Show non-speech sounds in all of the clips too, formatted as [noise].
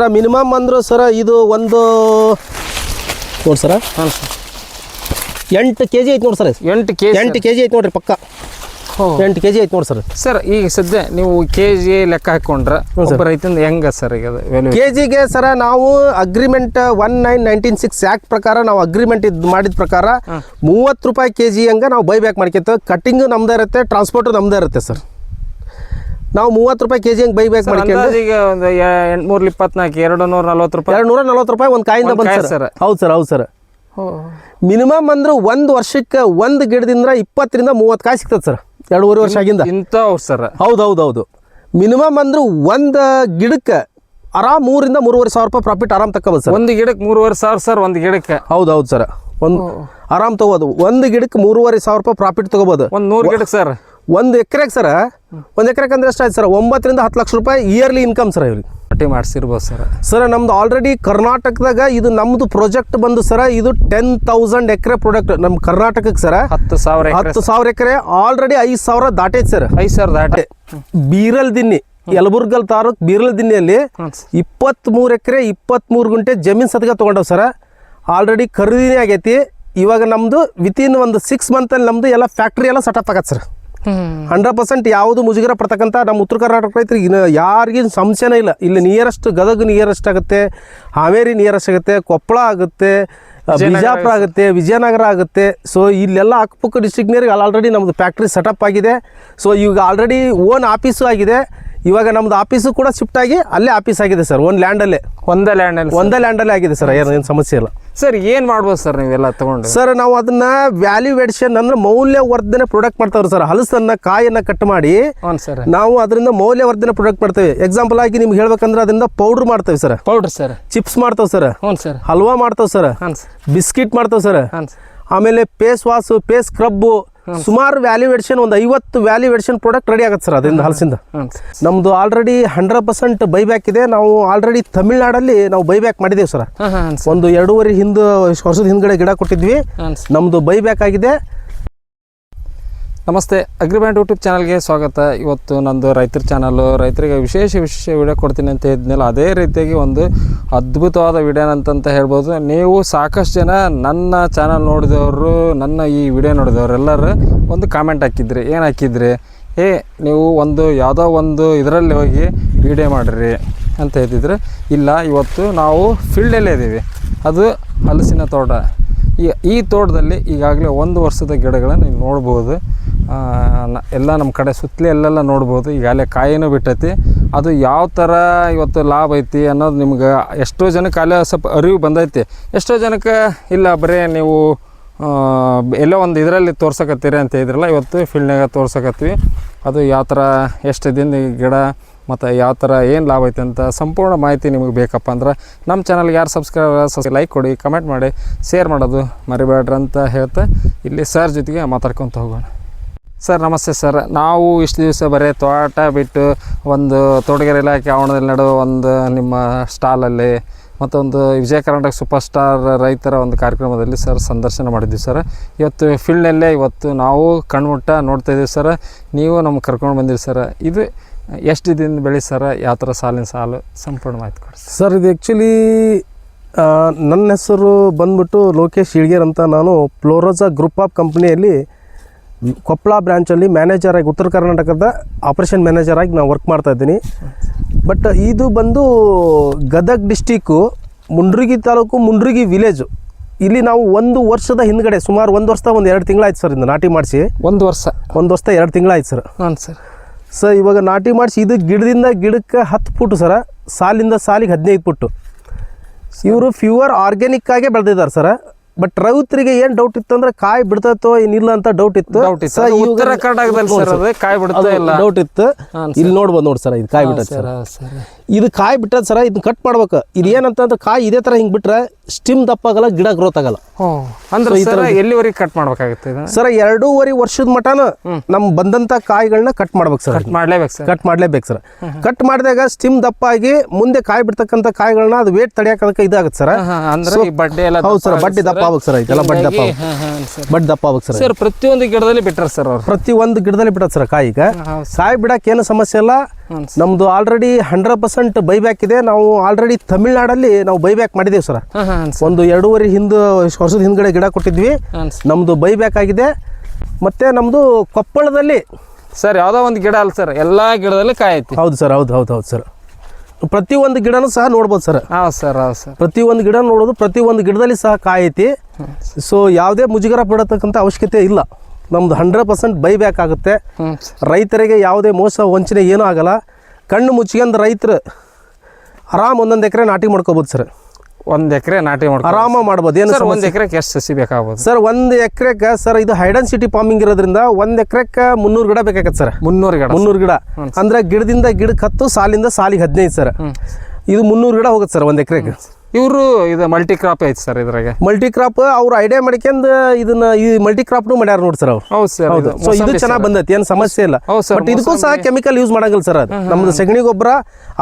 ಸರ minimum ಅಂದ್ರೆ ಸರ ಇದು ಒಂದು ನೋಡಿ ಸರ. ಹಾಂ ಸರ್. ಎಂಟು ಕೆ ಜಿ ಐತೆ ನೋಡಿ ಸರ್ ಎಂಟು ಕೆ ಎಂಟು ಕೆ ಜಿ ಐತೆ ನೋಡ್ರಿ ಪಕ್ಕ. ಎಂಟು ಕೆ ಜಿ ಐತೆ ನೋಡಿ ಸರ್. ಸರ್ ಈಗ ಸದ್ಯ ನೀವು ಕೆ ಜಿ ಲೆಕ್ಕ ಹಾಕೊಂಡ್ರೆ ಒಬ್ಬ ರೈತಂದು ಹೆಂಗೆ ಸರ್ ಈಗ ಅದು ಕೆ ಜಿಗೆ ಸರ ನಾವು agreement one nine nineteen six act ಪ್ರಕಾರ ನಾವು ಅಗ್ರಿಮೆಂಟ್ ಇದು ಮಾಡಿದ ಪ್ರಕಾರ ಮೂವತ್ತು ರೂಪಾಯಿ ಕೆ ಜಿ ಹಂಗೆ ನಾವು ಬೈ ಬ್ಯಾಕ್ ಮಾಡ್ಕೊತ. ಕಟ್ಟಿಂಗ್ ನಮ್ದೇ ಇರುತ್ತೆ ಟ್ರಾನ್ಸ್ಪೋರ್ಟ್ ನಮ್ದೇ ಇರುತ್ತೆ ಸರ್. ನಾವು ಮೂವತ್ತು ರೂಪಾಯಿ ಕೆ ಜಿ ಹಂಗೆ ಬೈಬೇಕು ಮಾಡಿ ಮಾಡ್ಕೊಂಡು? ಈಗ ಒಂದು ಎಂಟ್ನೂರ ಇಪ್ಪತ್ನಾಲ್ಕು ಎರಡು ನೂರ ನಲ್ವತ್ತು ರೂಪಾಯಿ. ಎರಡು ನೂರ ನಲ್ವತ್ತು ರೂಪಾಯಿ ಒಂದು ಕಾಯಿಂದ ಬಂದು ಸರ್. ಸರ್. ಹೌದು ಸರ್ ಹೌದು ಸರ್. ಮಿನಿಮಮ್ ಅಂದ್ರೆ ಒಂದು ವರ್ಷಕ್ಕೆ ಒಂದು ಗಿಡದಿಂದ ಇಪ್ಪತ್ತರಿಂದ ಮೂವತ್ತು ಕಾಯಿ ಸಿಗ್ತದೆ ಸರ್. ಎರಡೂವರೆ ವರ್ಷ ಆಗಿಂದ. ಇಂಥವು ಸರ್. ಹೌದು ಹೌದು ಹೌದು. ಮಿನಿಮಮ್ ಅಂದ್ರೆ ಒಂದು ಗಿಡಕ್ಕೆ ಆರಾಮ್ ಮೂರಿಂದ ಮೂರುವರೆ ಸಾವಿರ ರೂಪಾಯಿ ಪ್ರಾಫಿಟ್ ಆರಾಮ್ ತಗೋಬೋದು ಸರ್. ಒಂದು ಗಿಡಕ್ಕೆ ಮೂರುವರೆ ಸಾವಿರ ಸರ್ ಒಂದು ಗಿಡಕ್ಕೆ. ಹೌದು ಹೌದು ಸರ್. ಒಂದು ಆರಾಮ್ ತಗೋಬೋದು. ಒಂದು ಗಿಡಕ್ಕೆ ಮೂರುವರೆ ಸಾವಿರ ರೂಪಾಯಿ ಪ್ರಾಫಿಟ್ ತಗೋಬೋದು. ಒಂದು ನೂರು ಗಿಡಕ್ಕೆ ಸರ್. ಒಂದು ಎಕರೆಗೆ ಸರ ಒಂದು ಎಕರೆಗೆ ಅಂದ್ರೆ ಎಷ್ಟು ಆಯ್ತು ಸರ್? ಒಂಬತ್ತರಿಂದ ಹತ್ತು ಲಕ್ಷ ರೂಪಾಯಿ ಇಯರ್ಲಿ ಇನ್ಕಮ್ ಸರ್ ಇವ್ರಿಗೆ. ಪಟ್ಟಿ ಮಾಡಿಸಿರ್ಬೋದು ಸರ್. ಸರ್ ನಮ್ದು ಆಲ್ರೆಡಿ ಕರ್ನಾಟಕದಾಗ ಇದು ನಮ್ದು ಪ್ರಾಜೆಕ್ಟ್ ಬಂದು ಸರ ಇದು ಟೆನ್ ತೌಸಂಡ್ ಎಕರೆ ಪ್ರಾಡಕ್ಟ್ ನಮ್ಮ ಕರ್ನಾಟಕಕ್ಕೆ ಸರ. ಹತ್ತು ಸಾವಿರ ಎಕರೆ ಹತ್ತು ಸಾವಿರ ಎಕರೆ ಆಲ್ರೆಡಿ ಐದು ಸಾವಿರ ದಾಟೈತೆ ಸರ್. ಐದು ಸಾವಿರ ದಾಟೆ ಬೀರಲ್ ದಿನ್ನಿ ಯಲಬುರ್ಗಲ್ ತಾಲೂಕ್ ಬೀರಲ್ ದಿನ್ನಿಯಲ್ಲಿ ಹ್ಞೂ ಇಪ್ಪತ್ತ್ಮೂರು ಎಕರೆ ಇಪ್ಪತ್ತ್ಮೂರು ಗುಂಟೆ ಜಮೀನು ಸದ್ಗ ತೊಗೊಂಡವ್ ಸರ. ಆಲ್ರೆಡಿ ಖರೀದಿನೇ ಆಗೈತಿ. ಇವಾಗ ನಮ್ಮದು ವಿತಿನ್ ಒಂದು ಸಿಕ್ಸ್ ಮಂತಲ್ಲಿ ನಮ್ಮದು ಎಲ್ಲ ಫ್ಯಾಕ್ಟ್ರಿ ಎಲ್ಲ ಸೆಟಪ್ ಆಗತ್ತೆ ಸರ್. ಹಂಡ್ರೆಡ್ ಪರ್ಸೆಂಟ್ ಯಾವುದು ಮುಜುಗರ ಪಡ್ತಕ್ಕಂಥ ನಮ್ಮ ಉತ್ತರ ಕರ್ನಾಟಕ ರೈತರಿಗೆ ಇನ್ನು ಯಾರಿಗೇನು ಸಂಶಯನೇ ಇಲ್ಲ. ಇಲ್ಲಿ ನಿಯರೆಸ್ಟ್ ಗದಗ ನಿಯರೆಸ್ಟ್ ಆಗುತ್ತೆ ಹಾವೇರಿ ನಿಯರೆಸ್ಟ್ ಆಗುತ್ತೆ ಕೊಪ್ಪಳ ಆಗುತ್ತೆ ಬಿಜಾಪುರ ಆಗುತ್ತೆ. ವಿಜಯನಗರ ಆಗುತ್ತೆ. ಸೊ ಇಲ್ಲೆಲ್ಲ ಅಕ್ಕಪಕ್ಕ ಡಿಸ್ಟಿಕ್ನೇರಿಗೆ ಆಲ್ರೆಡಿ ನಮ್ಮದು ಫ್ಯಾಕ್ಟ್ರಿ ಸೆಟಪ್ ಆಗಿದೆ. ಸೊ ಈಗ ಆಲ್ರೆಡಿ ಓನ್ ಆಫೀಸು ಆಗಿದೆ. ಇವಾಗ ನಮ್ದು ಆಫೀಸು ಕೂಡ ಶಿಫ್ಟ್ ಆಗಿ ಅಲ್ಲೇ ಆಫೀಸ್ ಆಗಿದೆ ಸರ್ ಒಂದು ಲ್ಯಾಂಡಲ್ಲೇ ಒಂದೇ ಲ್ಯಾಂಡಲ್ಲಿ ಒಂದೇ ಲ್ಯಾಂಡಲ್ಲೇ ಆಗಿದೆ ಸರ್ ಏನು ಏನು ಸಮಸ್ಯೆ ಇಲ್ಲ. ಸರ್ ಏನು ಮಾಡ್ಬೋದು ಸರ್ ನೀವೆಲ್ಲ ತೊಗೊಂಡು? ಸರ್ ನಾವು ಅದನ್ನ ಎಡಿಷನ್ ಅಂದ್ರೆ ಮೌಲ್ಯವರ್ಧನೆ ಪ್ರಾಡಕ್ಟ್ ಮಾಡ್ತಾವ್ರಿ ಸರ್ ಹಲಸನ್ನ ಕಾಯನ್ನ ಕಟ್ ಮಾಡಿ ಹ್ಞೂ ಸರ್ ನಾವು ಅದರಿಂದ ಮೌಲ್ಯವರ್ಧನೆ ಪ್ರಾಡಕ್ಟ್ ಮಾಡ್ತೇವೆ. ಎಕ್ಸಾಂಪಲ್ ಆಗಿ ನಿಮ್ಗೆ ಹೇಳ್ಬೇಕಂದ್ರೆ ಅದರಿಂದ ಪೌಡ್ರ್ ಮಾಡ್ತೇವೆ ಸರ್ ಪೌಡ್ರ್ ಸರ್ ಚಿಪ್ಸ್ ಮಾಡ್ತಾವೆ ಸರ್ ಹ್ಞೂ ಸರ್ ಹಲ್ವಾ ಮಾಡ್ತಾವೆ ಸರ್ ಬಿಸ್ಕಿಟ್ ಮಾಡ್ತಾವೆ ಸರ್ ಆಮೇಲೆ ಪೇಸ್ ವಾಸು ಪೇಸ್ ಸ್ಕ್ರಬ್ಬು ಸುಮಾರು ವ್ಯಾಲ್ಯೂವೇಷನ್ ಒಂದು ಐವತ್ತು ವ್ಯಾಲ್ಯೂವೇಷನ್ ಪ್ರಾಡಕ್ಟ್ ರೆಡಿ ಆಗುತ್ತೆ ಸರ್ ಅದರಿಂದ ಹಲಸಿಂದ. ನಮ್ದು ಆಲ್ರೆಡಿ ಹಂಡ್ರೆಡ್ ಪರ್ಸೆಂಟ್ ಬೈಬ್ಯಾಕ್ ಇದೆ. ನಾವು ಆಲ್ರೆಡಿ ತಮಿಳ್ನಾಡಲ್ಲಿ ನಾವು ಬೈಬ್ಯಾಕ್ ಮಾಡಿದ್ದೇವೆ ಸರ್. ಒಂದು ಎರಡೂವರೆ ಹಿಂದೆ ವರ್ಷದ ಹಿಂದ್ಗಡೆ ಗಿಡ ಕೊಟ್ಟಿದ್ವಿ. ನಮ್ದು ಬೈ ಬ್ಯಾಕ್ ಬೈಬ್ಯಾಕ್ ಆಗಿದೆ. ನಮಸ್ತೆ ಅಗ್ರಿಬ್ಯಾಂಡ್ ಯೂಟ್ಯೂಬ್ ಚಾನಲ್ಗೆ ಸ್ವಾಗತ. ಇವತ್ತು ನಂದು ರೈತರ ಚಾನಲ್ಲು ರೈತರಿಗೆ ವಿಶೇಷ ವಿಶೇಷ ವಿಡಿಯೋ ಕೊಡ್ತೀನಿ ಅಂತ ಇದ್ನಲ್ಲ ಅದೇ ರೀತಿಯಾಗಿ ಒಂದು ಅದ್ಭುತವಾದ ವಿಡಿಯೋ ಅಂತಂತ ಹೇಳ್ಬೋದು. ನೀವು ಸಾಕಷ್ಟು ಜನ ನನ್ನ ಚಾನಲ್ ನೋಡಿದವರು, ನನ್ನ ಈ ವಿಡಿಯೋ ನೋಡಿದವರು ಎಲ್ಲರೂ ಒಂದು ಕಾಮೆಂಟ್ ಹಾಕಿದ್ರಿ. ಏನು ಹಾಕಿದ್ರಿ? ಏ, ನೀವು ಒಂದು ಯಾವುದೋ ಒಂದು ಇದರಲ್ಲಿ ಹೋಗಿ ವಿಡಿಯೋ ಮಾಡಿರಿ ಅಂತ ಹೇಳ್ತಿದ್ರೆ ಇಲ್ಲ, ಇವತ್ತು ನಾವು ಫೀಲ್ಡಲ್ಲೇ ಇದ್ದೀವಿ. ಅದು ಹಲಸಿನ ತೋಟ. ಈ ಈ ತೋಟದಲ್ಲಿ ಈಗಾಗಲೇ ಒಂದು ವರ್ಷದ ಗಿಡಗಳನ್ನು ನೀವು ನೋಡ್ಬೋದು. ಎಲ್ಲ ನಮ್ಮ ಕಡೆ ಸುತ್ತಲೇ ಎಲ್ಲೆಲ್ಲ ನೋಡ್ಬೋದು. ಈಗಾಗಲೇ ಕಾಯಿನೂ ಬಿಟ್ಟೈತಿ. ಅದು ಯಾವ ಥರ ಇವತ್ತು ಲಾಭ ಐತಿ ಅನ್ನೋದು ನಿಮ್ಗೆ ಎಷ್ಟೋ ಜನಕ್ಕೆ ಅಲ್ಲೇ ಸ್ವಲ್ಪ ಅರಿವು ಬಂದೈತಿ. ಎಷ್ಟೋ ಜನಕ್ಕೆ ಇಲ್ಲ, ಬರೀ ನೀವು ಎಲ್ಲ ಒಂದು ಇದರಲ್ಲಿ ತೋರ್ಸಕತ್ತೀರಿ ಅಂತ ಇದ್ರಲ್ಲ ಇವತ್ತು ಫೀಲ್ಡ್ನಾಗ ತೋರ್ಸಕತ್ತೀವಿ. ಅದು ಯಾವ ಥರ ಎಷ್ಟು ದಿನ ಗಿಡ ಮತ್ತು ಯಾವ ಥರ ಏನು ಲಾಭ ಐತೆ ಅಂತ ಸಂಪೂರ್ಣ ಮಾಹಿತಿ ನಿಮಗೆ ಬೇಕಪ್ಪ ಅಂದ್ರೆ ನಮ್ಮ ಚಾನಲ್ಗೆ ಯಾರು ಸಬ್ಸ್ಕ್ರೈಬ್ ಲೈಕ್ ಕೊಡಿ ಕಮೆಂಟ್ ಮಾಡಿ ಶೇರ್ ಮಾಡೋದು ಮರಿಬೇಡ್ರಿ ಅಂತ ಹೇಳ್ತಾ ಇಲ್ಲಿ ಸರ್ ಜೊತೆಗೆ ಮಾತಾಡ್ಕೊತ ಹೋಗೋಣ. ಸರ್, ನಮಸ್ತೆ ಸರ್. ನಾವು ಇಷ್ಟು ದಿವಸ ಬರೀ ತೋಟ ಬಿಟ್ಟು ಒಂದು ತೋಟಗಾರಿ ಇಲಾಖೆ ಆವರಣದಲ್ಲಿ ನಡೆದ ಒಂದು ನಿಮ್ಮ ಸ್ಟಾಲಲ್ಲಿ ಮತ್ತೊಂದು ವಿಜಯ ಕರ್ನಾಟಕ ಸೂಪರ್ ಸ್ಟಾರ್ ರೈತರ ಒಂದು ಕಾರ್ಯಕ್ರಮದಲ್ಲಿ ಸರ್ ಸಂದರ್ಶನ ಮಾಡಿದ್ವಿ ಸರ್. ಇವತ್ತು ಫೀಲ್ಡ್ನಲ್ಲೇ ಇವತ್ತು ನಾವು ಕಣ್ಮುಟ್ಟ ನೋಡ್ತಾ ಇದ್ದೀವಿ ಸರ್. ನೀವು ನಮ್ಗೆ ಕರ್ಕೊಂಡು ಬಂದಿರಿ ಸರ್. ಇದು ಎಷ್ಟು ದಿನ ಬೆಳೆ ಸರ್? ಯಾವ ಥರ ಸಾಲಿನ ಸಾಲು? ಸಂಪೂರ್ಣ ಮಾಹಿತಿ ಕೊಡಿ ಸರ್. ಇದು ಆ್ಯಕ್ಚುಲಿ ನನ್ನ ಹೆಸರು ಬಂದ್ಬಿಟ್ಟು ಲೋಕೇಶ್ ಇಳ್ಗೇರ್ ಅಂತ ನಾನು ಫ್ಲೋರೋಜಾ ಗ್ರೂಪ್ ಆಫ್ ಕಂಪ್ನಿಯಲ್ಲಿ ಕೊಪ್ಪಳ ಬ್ರ್ಯಾಂಚಲ್ಲಿ ಮ್ಯಾನೇಜರ್ ಆಗಿ ಉತ್ತರ ಕರ್ನಾಟಕದ ಆಪರೇಷನ್ ಮ್ಯಾನೇಜರ್ ಆಗಿ ನಾನು ವರ್ಕ್ ಮಾಡ್ತಾ ಇದ್ದೀನಿ. ಬಟ್ ಇದು ಬಂದು ಗದಗ್ ಡಿಸ್ಟಿಕ್ಕು ಮುಂಡ್ರಿಗಿ ತಾಲೂಕು ಮುಂಡ್ರಿಗಿ ವಿಲೇಜು ಇಲ್ಲಿ ನಾವು ಒಂದು ವರ್ಷದ ಹಿಂದ್ಗಡೆ ಸುಮಾರು ಒಂದು ವರ್ಷದ ಒಂದು ಎರಡು ತಿಂಗಳಾಯ್ತು ಸರ್ ಇದು ನಾಟಿ ಮಾಡಿಸಿ. ಒಂದು ವರ್ಷ. ಒಂದು ವರ್ಷದ ಎರಡು ತಿಂಗಳಾಯ್ತು ಸರ್ ಹಾಂ ಸರ್ ಸರ್ ಇವಾಗ ನಾಟಿ ಮಾಡಿಸಿ ಇದು ಗಿಡದಿಂದ ಗಿಡಕ್ಕೆ ಹತ್ತು ಪುಟ್ಟು ಸರ ಸಾಲಿಂದ ಸಾಲಿಗೆ ಹದಿನೈದು ಫುಟ್ಟು ಇವರು ಫ್ಯೂವರ್ ಆರ್ಗ್ಯಾನಿಕ್ ಆಗೇ ಬೆಳೆದಿದ್ದಾರೆ ಸರ್ ಬಟ್ ರೈತರಿಗೆ ಏನ್ ಡೌಟ್ ಇತ್ತು ಅಂದ್ರೆ ಕಾಯಿ ಬಿಡ್ತೈತೋ ಏನಿಲ್ಲ ಅಂತ ಡೌಟ್ ಇತ್ತು. ಡೌಟ್ ಇತ್ತು. ಉತ್ತರ ಕರ್ನಾಟಕದಲ್ಲಿ ಸರ್ ಅದು ಕಾಯಿ ಬಿಡ್ತಾ ಇಲ್ಲ. ಡೌಟ್ ಇತ್ತು. ಇಲ್ಲಿ ನೋಡ್ಬೋದು ನೋಡಿ ಸರ್ ಇದು ಕಾಯಿ ಬಿಟ್ಟ ಸರ್ ಇದು ಕಾಯಿ ಬಿಟ್ಟದ ಸರ ಇದನ್ನ ಕಟ್ ಮಾಡ್ಬೇಕು. ಇದು ಏನಂತಂದ್ರೆ ಕಾಯಿ ಇದೇ ಥರ ಹಿಂಗೆ ಬಿಟ್ರೆ ಸ್ಟಿಮ್ ದಪ್ಪ ಆಗಲ್ಲ ಗಿಡ ಗ್ರೋತ್ ಆಗಲ್ಲ. ಅಂದ್ರೆ ಸರ್ ಎಲ್ಲಿವರೆಗೆ ಕಟ್ ಮಾಡ್ಬೇಕಾಗುತ್ತೆ ಸರ್ ಎರಡೂವರೆ ವರ್ಷದ ಮಟನ ನಮ್ ಬಂದಂತ ಕಾಯಿಗಳನ್ನ ಕಟ್ ಮಾಡ್ಬೇಕು ಸರ್. ಕಟ್ ಮಾಡ್ಲೇಬೇಕು ಸರ್. ಕಟ್ ಮಾಡಲೇಬೇಕು ಸರ್. ಕಟ್ ಮಾಡಿದಾಗ ಸ್ಟಿಮ್ ದಪ್ಪ ಆಗಿ ಮುಂದೆ ಕಾಯಿ ಬಿಡ್ತಕ್ಕಂಥ ಕಾಯಿಗಳನ್ನ ಅದು ವೇಟ್ ತಡಿಯಾಕ ಇದಾಗುತ್ತೆ ಸರ್. ಅಂದ್ರೆ ಈ ಬಡ್ಡೆ ಎಲ್ಲ ಹೌದು ಸರ್ ಬಡ್ಡಿ ದಪ್ಪ ಆಗ್ಬೇಕು ಸರ್. ಇದೆಲ್ಲ ಬಡ್ಡಿ ದಪ್ಪ ಬಡ್ಡಿ ದಪ್ಪ ಆಗ್ಬೇಕು ಸರ್. ಸರ್. ಪ್ರತಿಯೊಂದು ಗಿಡದಲ್ಲಿ ಬಿಟ್ಟರೆ ಸರ್ ಅವ್ರು? ಪ್ರತಿ ಒಂದು ಗಿಡದಲ್ಲಿ ಬಿಡತ್ತೆ ಸರ್ ಕಾಯಿ ಈಗ. ಕಾಯಿ ಬಿಡಕ್ಕೆ ಏನು ಸಮಸ್ಯೆ ಇಲ್ಲ. ನಮ್ದು ಆಲ್ರೆಡಿ ಹಂಡ್ರೆಡ್ ಪರ್ಸೆಂಟ್ ಬೈಬ್ಯಾಕ್ ಇದೆ. ನಾವು ಆಲ್ರೆಡಿ ತಮಿಳ್ನಾಡಲ್ಲಿ ನಾವು ಬೈಬ್ಯಾಕ್ ಮಾಡಿದ್ದೇವೆ ಸರ್. ಹಾಂ ಹಾಂ ಸರ್. ಒಂದು ಎರಡೂವರೆ ಹಿಂದೆ ವರ್ಷದ ಹಿಂದ್ಗಡೆ ಗಿಡ ಕೊಟ್ಟಿದ್ವಿ. ನಮ್ಮದು ಬೈಬ್ಯಾಕ್ ಆಗಿದೆ. ಮತ್ತು ನಮ್ಮದು ಕೊಪ್ಪಳದಲ್ಲಿ ಸರ್ ಯಾವುದೋ ಒಂದು ಗಿಡ ಅಲ್ಲ ಸರ್ ಎಲ್ಲ ಗಿಡದಲ್ಲಿ ಕಾಯಿ ಐತಿ ಹೌದು ಸರ್ ಹೌದು ಹೌದು ಹೌದು ಸರ್. ಪ್ರತಿಯೊಂದು ಗಿಡನೂ ಸಹ ನೋಡ್ಬೋದು ಸರ್. ಹೌದು ಸರ್ ಹೌದು ಸರ್. ಪ್ರತಿಯೊಂದು ಗಿಡ ನೋಡೋದು ಪ್ರತಿ ಒಂದು ಗಿಡದಲ್ಲಿ ಸಹ ಕಾಯಿ ಐತಿ ಸೊ ಯಾವುದೇ ಮುಜುಗರ ಪಡತಕ್ಕಂಥ ಅವಶ್ಯಕತೆ ಇಲ್ಲ. ನಮ್ದು ಹಂಡ್ರೆಡ್ ಪರ್ಸೆಂಟ್ ಬೈಬ್ಯಾಕ್ ಆಗುತ್ತೆ. ರೈತರಿಗೆ ಯಾವುದೇ ಮೋಸ ವಂಚನೆ ಏನೂ ಆಗಲ್ಲ. ಕಣ್ಣು ಮುಚ್ಕೊಂಡು ರೈತರು ಆರಾಮ್ ಒಂದೊಂದು ಎಕರೆ ನಾಟಿ ಮಾಡ್ಕೋಬೋದು ಸರ್. ಒಂದು ಎಕರೆ ನಾಟಿ ಮಾಡಿ ಆರಾಮ ಮಾಡ್ಬೋದು ಏನು ಸರ್ ಒಂದು ಎಕರೆಗೆ ಎಷ್ಟು ಸಸಿ ಬೇಕಾಗ್ಬೋದು? ಸರ್ ಒಂದು ಎಕರೆಗೆ ಸರ್ ಇದು ಹೈಡನ್ ಸಿಟಿ ಫಾರ್ಮಿಂಗ್ ಇರೋದ್ರಿಂದ ಒಂದು ಎಕರೆಗೆ ಮುನ್ನೂರು ಗಿಡ ಬೇಕಾಗತ್ತೆ ಸರ್. ಮುನ್ನೂರು ಗಿಡ. ಮುನ್ನೂರು ಗಿಡ. ಅಂದ್ರೆ ಗಿಡದಿಂದ ಗಿಡಕ್ಕೆ ಹತ್ತು ಸಾಲಿಂದ ಸಾಲಿಗೆ ಹದಿನೈದು ಸರ್. ಇದು ಮುನ್ನೂರು ಗಿಡ ಹೋಗುತ್ತೆ ಸರ್ ಒಂದು ಎಕರೆಗೆ. ಇವರು ಇದು ಮಲ್ಟಿ ಕ್ರಾಪ್ ಐತಿ ಸರ್ ಇದ್ರಾಗ. ಮಲ್ಟಿ ಕ್ರಾಪ್ ಅವ್ರು ಐಡಿಯಾ ಮಾಡ್ಕೊಂಡು ಇದನ್ನ ಈ ಮಲ್ಟಿ ಕ್ರಾಪ್ನು ಮಾಡ್ಯಾರ ನೋಡಿ ಸರ್ ಅವ್ರು. ಹೌದು ಸರ್ ಹೌದು. ಸೊ ಇದು ಚೆನ್ನಾಗಿ ಬಂದೈತಿ ಏನು ಸಮಸ್ಯೆ ಇಲ್ಲ. ಹೌದು ಸರ್ ಬಟ್ ಇದಕ್ಕೂ ಸಹ ಕೆಮಿಕಲ್ ಯೂಸ್ ಮಾಡಂಗಿಲ್ಲ ಸರ್ ಅದು. ನಮ್ದು ಸಗಣಿ ಗೊಬ್ಬರ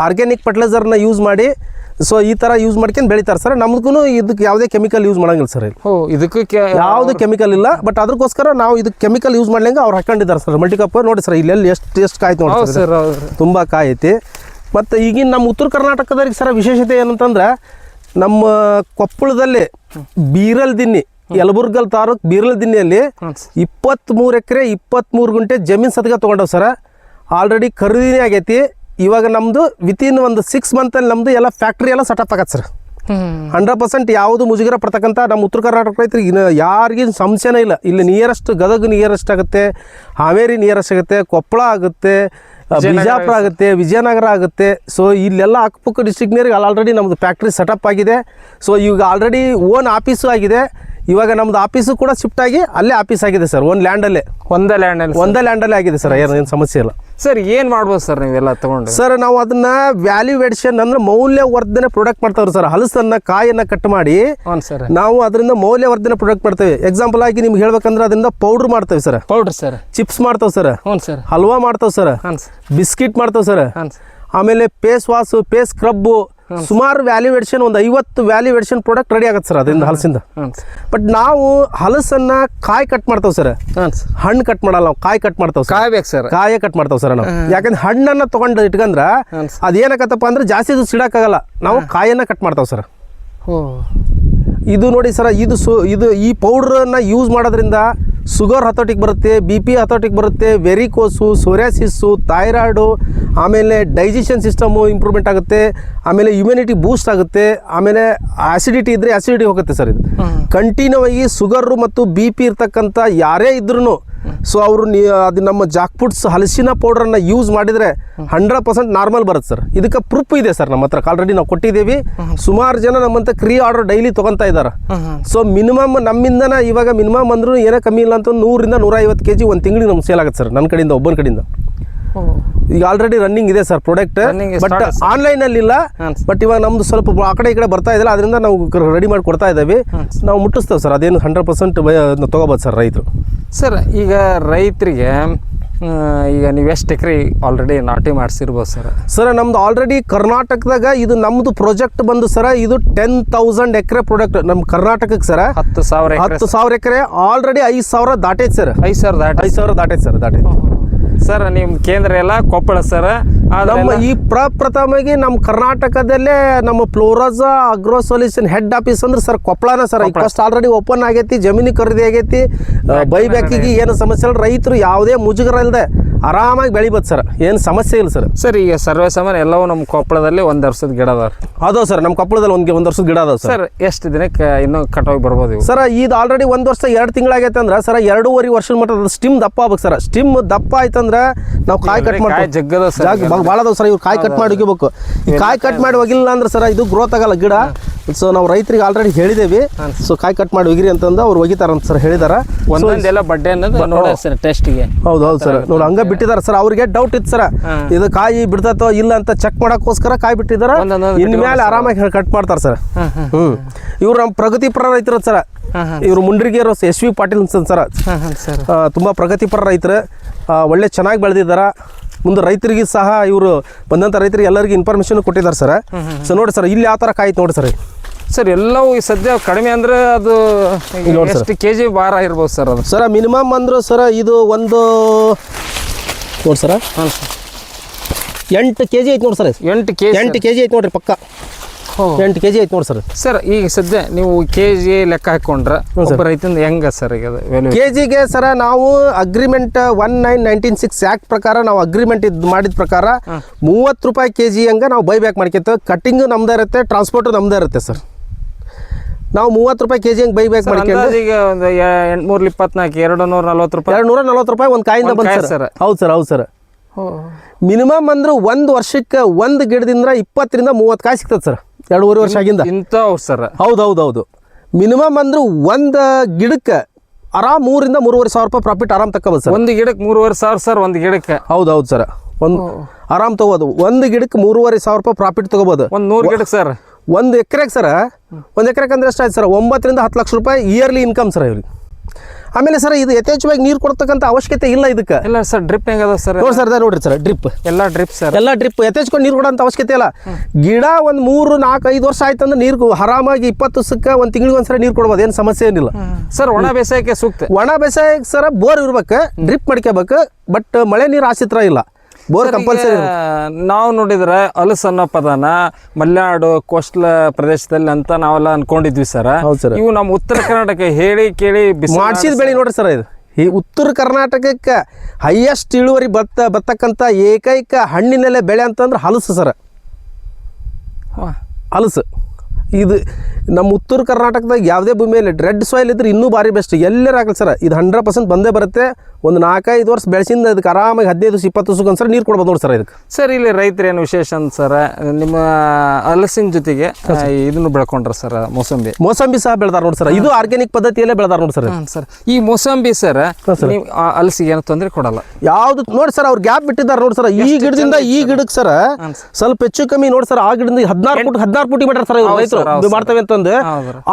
ಆರ್ಗ್ಯಾನಿಕ್ ಫರ್ಟಿಲೈಸರ್ನ ಯೂಸ್ ಮಾಡಿ ಸೊ ಈ ತರ ಯೂಸ್ ಮಾಡ್ಕೊಂಡು ಬೆಳಿತಾರೆ ಸರ್. ನಮ್ಗೂ ಇದಕ್ಕೆ ಯಾವುದೇ ಕೆಮಿಕಲ್ ಯೂಸ್ ಮಾಡಂಗಿಲ್ಲ ಸರ್ ಇದಕ್ಕೆ ಯಾವ್ದು ಕೆಮಿಕಲ್ ಇಲ್ಲ ಬಟ್ ಅದಕ್ಕೋಸ್ಕರ ನಾವು ಇದಕ್ಕೆ ಕೆಮಿಕಲ್ ಯೂಸ್ ಮಾಡ್ಲಂಗೆ ಅವ್ರು ಹಾಕೊಂಡಿದ್ದಾರೆ ಸರ್. ಮಲ್ಟಿ ಕಪ್ ನೋಡಿ ಸರ್ ಇಲ್ಲಿ ಎಷ್ಟು ಎಷ್ಟು ಕಾಯ್ತು ನೋಡಿ ಸರ್ ತುಂಬಾ ಹೌದು ತುಂಬ ಕಾಯಿ ಐತಿ ಮತ್ತು ಈಗಿನ ನಮ್ಮ ಉತ್ತರ ಕರ್ನಾಟಕದವ್ರಿಗೆ ಸರ ವಿಶೇಷತೆ ಏನಂತಂದ್ರೆ ನಮ್ಮ ಕೊಪ್ಪಳದಲ್ಲಿ ಬೀರಲ್ ದಿನ್ನಿ ಯಲಬುರ್ಗಲ್ ತಾಲೂಕ್ ಬೀರಲ್ ದಿನ್ನಿಯಲ್ಲಿ ಇಪ್ಪತ್ತ್ ಮೂರು ಎಕರೆ ಇಪ್ಪತ್ತ್ಮೂರು ಗುಂಟೆ ಜಮೀನ್ ಸದ್ಗ ತೊಗೊಂಡವ್ ಸರ. ಆಲ್ರೆಡಿ ಖರೀದಿನೇ ಆಗೈತಿ. ಇವಾಗ ನಮ್ಮದು ವಿತಿನ್ ಒಂದು ಸಿಕ್ಸ್ ಮಂತಲ್ಲಿ ನಮ್ಮದು ಎಲ್ಲ ಫ್ಯಾಕ್ಟ್ರಿ ಎಲ್ಲ ಸೆಟಪ್ ಆಗತ್ತೆ ಸರ್. ಹಂಡ್ರೆಡ್ ಪರ್ಸೆಂಟ್ ಯಾವುದು ಮುಜುಗರ ಪಡ್ತಕ್ಕಂಥ ನಮ್ಮ ಉತ್ತರ ಕರ್ನಾಟಕ ರೈತರಿಗೆ ಇನ್ನು ಯಾರಿಗೂ ಸಂಶಯನೇ ಇಲ್ಲ. ಇಲ್ಲಿ ನಿಯರೆಸ್ಟ್ ಗದಗ ನಿಯರೆಸ್ಟ್ ಆಗುತ್ತೆ ಹಾವೇರಿ ನಿಯರೆಸ್ಟ್ ಆಗುತ್ತೆ ಕೊಪ್ಪಳ ಆಗುತ್ತೆ ಬಿಜಾಪುರ ಆಗುತ್ತೆ ವಿಜಯನಗರ ಆಗುತ್ತೆ. ಸೊ ಇಲ್ಲೆಲ್ಲ ಅಕ್ಕಪಕ್ಕ ಅಲ್ಲಿ ಆಲ್ರೆಡಿ ನಮ್ಮದು ಫ್ಯಾಕ್ಟ್ರಿ ಸೆಟಪ್ ಆಗಿದೆ. ಸೊ ಈಗ ಆಲ್ರೆಡಿ ಓನ್ ಆಫೀಸು ಆಗಿದೆ. ಇವಾಗ ನಮ್ದು ಆಫೀಸು ಕೂಡ ಶಿಫ್ಟ್ ಆಗಿ ಅಲ್ಲೇ ಆಫೀಸ್ ಆಗಿದೆ ಸರ್ ಒಂದು ಲ್ಯಾಂಡಲ್ಲೇ ಒಂದೇ ಲ್ಯಾಂಡಲ್ಲಿ ಒಂದೇ ಲ್ಯಾಂಡಲ್ಲೇ ಆಗಿದೆ ಸರ್ ಏನು ಏನು ಸಮಸ್ಯೆ ಇಲ್ಲ. ಸರ್ ಏನು ಮಾಡ್ಬೋದು ಸರ್ ನೀವೆಲ್ಲ ತೊಗೊಂಡು? ಸರ್ ನಾವು ಅದನ್ನ ಎಡಿಷನ್ ಅಂದ್ರೆ ಮೌಲ್ಯವರ್ಧನೆ ಪ್ರಾಡಕ್ಟ್ ಮಾಡ್ತಾವ್ರಿ ಸರ್. ಹಲಸನ್ನ ಕಾಯನ್ನ ಕಟ್ ಮಾಡಿ ಸರ್. ನಾವು ಅದರಿಂದ ಮೌಲ್ಯವರ್ಧನೆ ಪ್ರಾಡಕ್ಟ್ ಮಾಡ್ತೇವೆ. ಎಕ್ಸಾಂಪಲ್ ಆಗಿ ನಿಮ್ಗೆ ಹೇಳ್ಬೇಕಂದ್ರೆ ಅದರಿಂದ ಪೌಡರ್ ಮಾಡ್ತೇವೆ ಸರ್. ಪೌಡರ್ ಸರ್ ಚಿಪ್ಸ್ ಮಾಡ್ತೇವೆ ಸರ್. ಹ್ಞೂ ಸರ್. ಹಲ್ವಾ ಮಾಡ್ತೇವೆ ಸರ್. ಬಿಸ್ಕಿಟ್ ಮಾಡ್ತೇವೆ ಸರ್. ಆಮೇಲೆ ಪೇಸ್ ವಾಸು ಪೇಸ್ ಸ್ಕ್ರಬ್ಬು ಸುಮಾರು ವ್ಯಾಲ್ಯೂಯೇಷನ್ ಒಂದು ಐವತ್ತು ವ್ಯಾಲ್ಯೂಯೇಷನ್ ಪ್ರಾಡಕ್ಟ್ ರೆಡಿ ಆಗುತ್ತೆ ಸರ್ ಅದರಿಂದ ಹಲಸಿಂದ. ಬಟ್ ನಾವು ಹಲಸನ್ನ ಕಾಯಿ ಕಟ್ ಮಾಡ್ತೇವೆ ಸರ್ ಹಣ್ಣು ಕಟ್ ಮಾಡಲ್ಲ ನಾವು ಕಾಯಿ ಕಟ್ ಮಾಡ್ತೇವೆ ಸರ್ ಕಾಯ್ಬೇಕು ಸರ್ ಕಾಯೇ ಕಟ್ ಮಾಡ್ತಾವ್ ಸರ್ ನಾವು. ಯಾಕಂದ್ರೆ ಹಣ್ಣನ್ನ ತಗೊಂಡು ಇಟ್ಕಂದ್ರ ಅದೇನಾಗತ್ತಪ್ಪ ಅದೇನಕತ್ತಪ್ಪ ಅಂದ್ರೆ ಜಾಸ್ತಿ ಇದು ಸಿಡಕ್ಕಾಗಲ್ಲ. ನಾವು ಕಾಯನ್ನ ಕಟ್ ಮಾಡ್ತಾವ್ ಸರ್ ಇದು ನೋಡಿ ಸರ್ ಇದು ಸು ಇದು ಈ ಪೌಡ್ರನ್ನ ಯೂಸ್ ಮಾಡೋದ್ರಿಂದ ಶುಗರ್ ಹತೋಟಿಗೆ ಬರುತ್ತೆ ಬಿ ಪಿ ಹತೋಟಿಗೆ ಬರುತ್ತೆ ವೆರಿಕೋಸು ಸೋರಿಯಾಸಿಸ್ಸು ಥೈರಾಯ್ಡು ಆಮೇಲೆ ಡೈಜೆಷನ್ ಸಿಸ್ಟಮು ಇಂಪ್ರೂವ್ಮೆಂಟ್ ಆಗುತ್ತೆ ಆಮೇಲೆ ಇಮ್ಯುನಿಟಿ ಬೂಸ್ಟ್ ಆಗುತ್ತೆ ಆಮೇಲೆ ಆಸಿಡಿಟಿ ಇದ್ದರೆ ಆಸಿಡಿಟಿ ಹೋಗುತ್ತೆ ಸರ್ ಇದು. ಕಂಟಿನ್ಯೂ ಆಗಿ ಸುಗರು ಮತ್ತು ಬಿ ಪಿ ಇರ್ತಕ್ಕಂಥ ಯಾರೇ ಇದ್ರೂ ಸೊ ಅವರು ಅದು ನಮ್ಮ ಜಾಕ್ಫುಡ್ಸ್ ಹಲಸಿನ ಪೌಡ್ರನ್ನ ಯೂಸ್ ಮಾಡಿದರೆ ಹಂಡ್ರೆಡ್ ಪರ್ಸೆಂಟ್ ನಾರ್ಮಲ್ ಬರುತ್ತೆ ಸರ್ ಇದಕ್ಕೆ ಪ್ರೂಫ್ ಇದೆ ಸರ್ ನಮ್ಮ ಹತ್ರ. ಆಲ್ರೆಡಿ ನಾವು ಕೊಟ್ಟಿದ್ದೀವಿ. ಸುಮಾರು ಜನ ನಮ್ಮಂತ ಕ್ರೀ ಆರ್ಡರ್ ಡೈಲಿ ತೊಗೊತಾ ಇದ್ದಾರೆ. ಸೊ ಮಿನಿಮಮ್ ನಮ್ಮಿಂದನ ಇವಾಗ ಮಿನಿಮಮ್ ಅಂದ್ರೂ ಏನೇ ಕಮ್ಮಿ ಇಲ್ಲ ಅಂತ ನೂರಿಂದ ನೂರ ಐವತ್ತು ಕೆ ಜಿ ಒಂದು ತಿಂಗಳಿಗೆ ನಮ್ಗೆ ಸೇಲ್ ಆಗುತ್ತೆ ಸರ್ ನನ್ನ ಕಡೆಯಿಂದ ಒಬ್ಬನ ಕಡೆಯಿಂದ. ಈಗ ಆಲ್ರೆಡಿ ರನ್ನಿಂಗ್ ಇದೆ ಸರ್ ಪ್ರಾಡಕ್ಟ್ ಬಟ್ ಆನ್ಲೈನ್ ಅಲ್ಲಿ ಇಲ್ಲ. ಬಟ್ ಇವಾಗ ನಮ್ದು ಸ್ವಲ್ಪ ಆ ಕಡೆ ಈ ಕಡೆ ಬರ್ತಾ ಇದೆಯಲ್ಲ ಅದರಿಂದ ನಾವು ರೆಡಿ ಮಾಡಿ ಕೊಡ್ತಾ ಇದ್ದೀವಿ. ನಾವು ಮುಟ್ಟಿಸ್ತೇವೆ ಸರ್ ಅದೇನು ಹಂಡ್ರೆಡ್ ಪರ್ಸೆಂಟ್ ತಗೋಬೋದು ಸರ್ ರೈತರು. ಸರ್ ಈಗ ರೈತರಿಗೆ ಈಗ ನೀವು ಎಷ್ಟು ಎಕರೆ ಆಲ್ರೆಡಿ ನಾಟಿ ಮಾಡಿಸಿರ್ಬೋದು ಸರ್? ಸರ್ ನಮ್ದು ಆಲ್ರೆಡಿ ಕರ್ನಾಟಕದಾಗ ಇದು ನಮ್ಮದು ಪ್ರಾಜೆಕ್ಟ್ ಬಂದು ಸರ್ ಇದು ಟೆನ್ ತೌಸಂಡ್ ಎಕರೆ ಪ್ರಾಡಕ್ಟ್ ನಮ್ಮ ಕರ್ನಾಟಕಕ್ಕೆ ಸರ್. ಹತ್ತು ಸಾವಿರ ಹತ್ತು ಸಾವಿರ ಎಕರೆ ಆಲ್ರೆಡಿ ಐದು ಸಾವಿರ ದಾಟೈತೆ ಸರ್. ಐದು ಸಾವಿರ ದಾಟ ಐದು ಸಾವಿರ ದಾಟೈತೆ ಸರ್ ದಾಟೈತೆ. ಸರ್ ನಿಮ್ಮ ಕೇಂದ್ರ ಎಲ್ಲ ಕೊಪ್ಪಳ ಸರ್. ನಮ್ಮ ಈ ಪ್ರಪ್ರಥಮಾಗಿ ನಮ್ಮ ಕರ್ನಾಟಕದಲ್ಲೇ ನಮ್ಮ ಫ್ಲೋರಾಜಾ ಅಗ್ರೋ ಸೊಲ್ಯೂಷನ್ ಹೆಡ್ ಆಫೀಸ್ ಅಂದ್ರೆ ಸರ್ ಕೊಪ್ಪಳನ ಸರ್. ಫಸ್ಟ್ ಆಲ್ರೆಡಿ ಓಪನ್ ಆಗೈತಿ ಜಮೀನಿ ಖರೀದಿ ಆಗೈತಿ ಬೈಬ್ಯಾಕಿಗೆ ಏನು ಸಮಸ್ಯೆ ಇಲ್ಲ ರೈತರು ಯಾವುದೇ ಮುಜುಗರ ಇಲ್ಲದೆ ಆರಾಮಾಗಿ ಬೆಳಿಬೋದು ಸರ್. ಏನು ಸಮಸ್ಯೆ ಇಲ್ಲ ಸರ್. ಸರ್ ಈಗ ಸರ್ವೇ ಸಾಮಾನ್ಯ ಎಲ್ಲವೂ ನಮ್ಮ ಕೊಪ್ಪಳದಲ್ಲಿ ಒಂದು ವರ್ಷದ ಗಿಡ ಅದ ಅದಾವ ಸರ್ ನಮ್ಮ ಕೊಪ್ಪಳದಲ್ಲಿ ಒಂದು ಒಂದು ವರ್ಷದ ಗಿಡ ಅದಾವ ಸರ್. ಎಷ್ಟು ದಿನಕ್ಕೆ ಇನ್ನೂ ಕಟಾವಿ ಬರ್ಬೋದು ಸರ್ ಇದು ಆಲ್ರೆಡಿ ಒಂದು ವರ್ಷ ಎರಡು ತಿಂಗಳಾಗೈತೆ ಅಂದ್ರೆ ಸರ್ ಎರಡೂವರೆ ವರ್ಷದ ಮಟ್ಟ ಸ್ಟಿಮ್ ದಪ್ಪ ಆಗ್ಬೇಕು ಸರ್. ಸ್ಟಿಮ್ ದಪ್ಪ ಆಯ್ತಂದ್ರೆ ನಾವು ಕಾಯಿ ಕಟ್ ಮಾಡ್ತೀವಿ. ಜಗ್ಗದ ಸರ್ ಭಾಳ ಅದಾವ ಸರ್ ಇವ್ರು ಕಾಯಿ ಕಟ್ ಮಾಡಿ ಹೋಗಬೇಕು. ಈ ಕಾಯಿ ಕಟ್ ಮಾಡಿ ಹೋಗಿಲ್ಲ ಅಂದ್ರೆ ಸರ್ ಇದು ಗ್ರೋತ್ ಆಗಲ್ಲ ಗಿಡ. ಸೊ ನಾವು ರೈತರಿಗೆ ಆಲ್ರೆಡಿ ಹೇಳಿದೇವಿ. ಸೊ ಕಾಯಿ ಕಟ್ ಮಾಡಿ ಹೋಗಿರಿ ಅಂತಂದು ಅವ್ರು ಒಗಿತಾರಂತ ಸರ್ ಹೇಳಿದಾರ. ಒಂದೊಂದೆಲ್ಲ ಬಡ್ಡೆ ಸರ್ ಟೆಸ್ಟಿಗೆ ಹೌದು ಹೌದು ಸರ್. ನೋಡಿ ಹಂಗ ಬಿಟ್ಟಿದ್ದಾರೆ ಸರ್. ಅವ್ರಿಗೆ ಡೌಟ್ ಇತ್ತು ಸರ್. ಇದು ಕಾಯಿ ಬಿಡ್ತತೋ ಇಲ್ಲ ಅಂತ ಚೆಕ್ ಮಾಡಕ್ಕೋಸ್ಕರ ಕಾಯಿ ಬಿಟ್ಟಿದಾರ. ಇನ್ಮೇಲೆ ಆರಾಮಾಗಿ ಕಟ್ ಮಾಡ್ತಾರೆ ಸರ್. ಹಾಂ ಹಾಂ. ಹ್ಮ್. ಇವ್ರು ನಮ್ಮ ಪ್ರಗತಿಪರ ರೈತರು ಸರ್. ಇವ್ರು ಮುಂಡ್ರಿಗೆಯವರು ಎಸ್ ವಿ ಪಾಟೀಲ್ ಅಂತ ಸರ್. ತುಂಬ ಪ್ರಗತಿಪರ ರೈತರು. ಒಳ್ಳೆ ಚೆನ್ನಾಗಿ ಬೆಳೆದಿದ್ದಾರೆ. ಮುಂದೆ ರೈತರಿಗೆ ಸಹ ಇವರು ಬಂದಂಥ ರೈತರಿಗೆ ಎಲ್ಲರಿಗೂ ಇನ್ಫಾರ್ಮೇಷನ್ ಕೊಟ್ಟಿದ್ದಾರೆ ಸರ್ ಸೊ ನೋಡಿ ಸರ್ ಇಲ್ಲಿ ಯಾವ ಥರ ಕಾಯ್ತು ನೋಡಿ ಸರ್ ಸರ್ ಎಲ್ಲವೂ ಈ ಸದ್ಯ ಕಡಿಮೆ ಅಂದ್ರೆ ಅದು ಎಷ್ಟು ಕೆ ಜಿ ಭಾರ ಇರ್ಬೋದು ಸರ್ ಅದು. ಸರ ಮಿನಿಮಮ್ ಅಂದ್ರು ಸರ್ ಇದು ಒಂದು ನೋಡಿ ಸರ್ ಹಾಂ ಸರ್ ಎಂಟು ಕೆ ಜಿ ಐತೆ ನೋಡಿ ಸರ್ ಎಂಟು ಕೆ ಜಿ ಎಂಟು ಕೆ ಜಿ ಐತೆ ನೋಡಿರಿ ಪಕ್ಕ. ಎಂಟು ಕೆ ಜಿ ಐತೆ ನೋಡಿ ಸರ್. ಸರ್ ಈಗ ಸದ್ಯ ನೀವು ಕೆ ಜಿ ಲೆಕ್ಕ ಹಾಕೊಂಡ್ರೆ ಒಬ್ಬ ರೈತಂದು ಹೆಂಗ ಸರ್ ಈಗ ಅದು ವ್ಯಾಲ್ಯೂ ಕೆ ಜಿಗೆ ಸರ ನಾವು agreement one nine nineteen six act ಪ್ರಕಾರ ನಾವು ಅಗ್ರಿಮೆಂಟ್ ಇದ್ ಮಾಡಿದ ಪ್ರಕಾರ ಮೂವತ್ತು ರೂಪಾಯಿ ಕೆ ಜಿ ಹಂಗೆ ನಾವು ಬೈಬ್ಯಾಕ್ ಮಾಡ್ಕೊತೇವೆ ಕಟಿಂಗ್ ನಮ್ದೇ ಇರುತ್ತೆ ಟ್ರಾನ್ಸ್ಪೋರ್ಟ್ ನಮ್ದೇ ಇರುತ್ತೆ ಸರ್. ನಾವು ಮೂವತ್ತು ರೂಪಾಯಿ ಕೆ ಜಿ ಹಂಗೆ ಬೈಬ್ಯಾಕ್ ಮಾಡ್ಕೊಂಡು ಈಗ ಒಂದು ಎಂಟ್ನೂರ ಇಪ್ಪತ್ನಾಲ್ಕು ಎರಡು ನೂರ ನಲ್ವತ್ತು ರೂಪಾಯಿ. ಎರಡು ನೂರ ನಲ್ವತ್ತು ರೂಪಾಯಿ ಒಂದು ಕಾಯಿಂದ ಬಂದ ಸರ್. ಹೌದು ಸರ್ ಹೌದು ಸರ್. ಮಿನಿಮಮ್ ಅಂದ್ರೆ ಒಂದು ವರ್ಷಕ್ಕೆ ಒಂದು ಗಿಡದಿಂದ ಇಪ್ಪತ್ತರಿಂದ ಮೂವತ್ತು ಕಾಯಿ ಸಿಗ್ತದೆ ಸರ್. ಎರಡೂವರೆ ವರ್ಷ ಆಗಿಂದ. ಇಂಥವು ಸರ್. ಹೌದು ಹೌದು ಹೌದು ಮಿನಿಮಮ್ ಅಂದ್ರೆ ಒಂದು ಗಿಡಕ್ಕೆ ಆರಾಮ್ ಮೂರಿಂದ ಮೂರುವರೆ ಸಾವಿರ ರೂಪಾಯಿ ಪ್ರಾಫಿಟ್ ಆರಾಮ್ ತಗೋಬೋದು ಸರ್. ಒಂದು ಗಿಡಕ್ಕೆ ಮೂರುವರೆ ಸಾವಿರ ಸರ್ ಒಂದು ಗಿಡಕ್ಕೆ. ಹೌದು ಹೌದು ಸರ್. ಒಂದು ಆರಾಮ್ ತಗೋಬೋದು. ಒಂದು ಗಿಡಕ್ಕೆ ಮೂರುವರೆ ಸಾವಿರ ರೂಪಾಯಿ ಪ್ರಾಫಿಟ್ ತಗೋಬೋದು. ಒಂದು ನೂರು ಗಿಡಕ್ಕೆ ಸರ್. ಒಂದು ಎಕರೆಗೆ ಸರ್ ಒಂದು ಎಕರೆಗೆ ಅಂದ್ರೆ ಎಷ್ಟಾಯ್ತು ಸರ್? ಒಂಬತ್ತರಿಂದ ಹತ್ತು ಲಕ್ಷ ರೂಪಾಯಿ ಇಯರ್ಲಿ ಇನ್ಕಮ್ ಸರ್ ಇವ್ರಿಗೆ. ಆಮೇಲೆ ಸರ್ ಇದು ಯಥೇಚ್ಛವಾಗಿ ನೀರು ಕೊಡ್ತಕ್ಕಂತ ಅವಶ್ಯಕತೆ ಇಲ್ಲ ಇದಕ್ಕೆ. ಇಲ್ಲ ಸರ್ ಡ್ರಿಪ್ ಹೆಂಗದ ಸರ್ ನೋಡಿ ಸರ್ ಅದ ನೋಡ್ರಿ ಸರ್ ಡ್ರಿಪ್ ಎಲ್ಲ ಡ್ರಿಪ್ ಸರ್. ಎಲ್ಲ ಡ್ರಿಪ್ ಯಥೇಚ್ಕೊಂಡು ನೀರು ಕೊಡೋಂಥ ಅವಶ್ಯಕತೆ ಇಲ್ಲ. ಗಿಡ ಒಂದು ಮೂರು ನಾಲ್ಕು ಐದು ವರ್ಷ ಆಯ್ತು ಅಂದ್ರೆ ನೀರು ಆರಾಮಾಗಿ ಇಪ್ಪತ್ತು ಸಕ್ಕ ಒಂದು ತಿಂಗಳಿಗೆ ಒಂದ್ಸರಿ ನೀರು ಕೊಡ್ಬೋದು ಏನು ಸಮಸ್ಯೆ ಏನಿಲ್ಲ. ಸರ್ ಒಣ ಬೇಸಾಯಕ್ಕೆ ಸೂಕ್ತ. ಒಣ ಬೇಸಾಯಕ್ಕೆ ಸರ್ ಬೋರ್ ಇರ್ಬೇಕು ಡ್ರಿಪ್ ಮಾಡ್ಕೋಬೇಕು ಬಟ್ ಮಳೆ ನೀರು ಆಸಿತ್ರ ಇಲ್ಲ. ಬೋರ್ ಕಂಪಲ್ಸರಿ ನಾವು ನೋಡಿದ್ರೆ ಹಲಸು ಅನ್ನೋ ಪದನ ಮಲೆನಾಡು ಕೋಸ್ಟಲ್ ಪ್ರದೇಶದಲ್ಲಿ ಅಂತ ನಾವೆಲ್ಲ ಅನ್ಕೊಂಡಿದ್ವಿ ಸರ್. ಇವು ನಮ್ಮ ಉತ್ತರ ಕರ್ನಾಟಕ ಹೇಳಿ ಕೇಳಿ ಮಾಡಿಸಿದ ಬೆಳೆ ನೋಡ್ರಿ ಸರ್ ಇದು. ಈ ಉತ್ತರ ಕರ್ನಾಟಕಕ್ಕೆ ಹೈಯೆಸ್ಟ್ ಇಳುವರಿ ಬತ್ತ ಬರ್ತಕ್ಕಂಥ ಏಕೈಕ ಹಣ್ಣಿನಲ್ಲೇ ಬೆಳೆ ಅಂತಂದ್ರೆ ಹಲಸು ಸರ್. ಹಲಸು. ಇದು ನಮ್ಮ ಉತ್ತರ ಕರ್ನಾಟಕದಾಗ ಯಾವುದೇ ಭೂಮಿಯಲ್ಲಿ ರೆಡ್ ಸಾಯಿಲ್ ಇದ್ರೆ ಇನ್ನೂ ಭಾರಿ ಬೆಸ್ಟ್ ಎಲ್ಲರೂ ಹಾಕಲಿ ಸರ್ ಇದು ಹಂಡ್ರೆಡ್ ಪರ್ಸೆಂಟ್ ಬಂದೇ ಬರುತ್ತೆ. ಒಂದು ನಾಲ್ಕೈದು ವರ್ಷ ಬೆಳೆಸಿಂದ ಅದಕ್ಕೆ ಆರಾಮಾಗಿ ಹದಿನೈದು ದಿವಸ ಇಪ್ಪತ್ತು ದಿವಸಕ್ಕೆ ಸರ್ ನೀರು ಕೊಡ್ಬೋದು ನೋಡಿ ಸರ್ ಇದಕ್ಕೆ. ಸರ್ ಇಲ್ಲಿ ರೈತರು ಏನು ವಿಶೇಷ ಅಂತ ಸರ್ ನಿಮ್ಮ ಅಲಸಿನ ಜೊತೆಗೆ ಇದನ್ನು ಬೆಳ್ಕೊಂಡ್ರೆ ಸರ್ ಮೋಸಂಬಿ. ಮೋಸಂಬಿ ಸಹ ಬೆಳೆದಾರ ನೋಡಿ ಸರ್ ಇದು ಆರ್ಗ್ಯಾನಿಕ್ ಪದ್ಧತಿಯಲ್ಲೇ ಬೆಳೆದಾರ ನೋಡಿ ಸರ್ ಸರ್ ಈ ಮೋಸಂಬಿ ಸರ್ ಅಲಸಿಗೆ ಹಲಸಿಗೆ ಏನು ತೊಂದರೆ ಕೊಡಲ್ಲ. ಯಾವ್ದು ನೋಡಿ ಸರ್ ಅವ್ರು ಗ್ಯಾಪ್ ಬಿಟ್ಟಿದ್ದಾರೆ ನೋಡಿ ಸರ್ ಈ ಗಿಡದಿಂದ ಈ ಗಿಡಕ್ಕೆ ಸರ್ ಸ್ವಲ್ಪ ಹೆಚ್ಚು ಕಮ್ಮಿ ನೋಡಿ ಸರ್ ಆ ಗಿಡದಿಂದ ಹದಿನಾರು ಫುಟ್ ಹದಿನಾರು ಫುಟ್ ಮೀಟರ್ ಸರ್ ರೈತರು. ಇದು ಮಾಡ್ತೇವೆ ಅಂತಂದು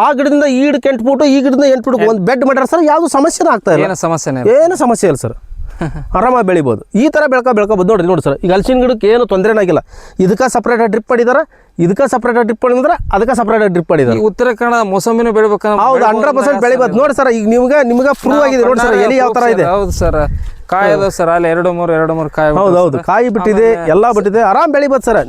ಆ ಗಿಡದಿಂದ ಈಡ್ ಎಂಟು ಫುಟ್ ಈ ಗಿಡದಿಂದ ಎಂಟು ಫುಟ್ ಒಂದು ಬೆಡ್ ಮಾಡ್ಯಾರ ಸರ್ ಯಾವ್ದು ಸಮಸ್ಯೆ ಆಗ್ತಾ ಇಲ್ಲ. ಏನು ಸಮಸ್ಯೆನೇ ಏನು ಸಮಸ್ಯೆ ಇಲ್ಲ ಸರ್. [laughs] ಆರಾಮಾಗಿ ಬೆಳಿಬೋದು. ಈ ಥರ ಬೆಳ್ಕೊ ಬೆಳ್ಕೊಬೋದು ನೋಡ್ರಿ ನೋಡಿ ಸರ್. ಈಗ ಹಲಸಿನ ಗಿಡಕ್ಕೆ ಏನು ತೊಂದರೆನಾಗಿಲ್ಲ ಇದಕ್ಕೆ ಸಪ್ರೇಟ್ ಡ್ರಿಪ್ ಮಾಡಿದಾರೆ ಇದಕ್ಕೆ ಸಪ್ರೇಟ್ ಟ್ರಿಪ್ ಮಾಡಿದ್ರೆ ಅದಕ್ಕೆ ಸಪ್ರೇಟ್ ಆಗಿ ಟ್ರಿಪ್ ಮಾಡಿದಾರೆ. ಉತ್ತರ ಕನ್ನಡ ಮೋಸಂಬಿನೂ ಬೆಳಿಬೇಕಂದ್ರೆ ಹೌದು ಹಂಡ್ರೆಡ್ ಪರ್ಸೆಂಟ್ ಬೆಳಿಬೋದು. ನೋಡಿ ಸರ್ ಈಗ ನಿಮ್ಗೆ ನಿಮ್ಗೆ ಪ್ರೂವ್ ಆಗಿದೆ. ನೋಡಿ ಸರ್ ಎಲ್ಲಿ ಯಾವ ತರ ಇದೆ. ಹೌದು ಸರ್ ಕಾಯಿ ಅದಾವ ಸರ್ ಅಲ್ಲಿ ಎರಡು ಮೂರು ಎರಡು ಮೂರು ಕಾಯಿ ಹೌದು ಹೌದು. ಕಾಯಿ ಬಿಟ್ಟಿದೆ ಎಲ್ಲ ಬಿಟ್ಟಿದೆ. ಆರಾಮ್ ಬೆಳಿಬೋದು ಸರ್.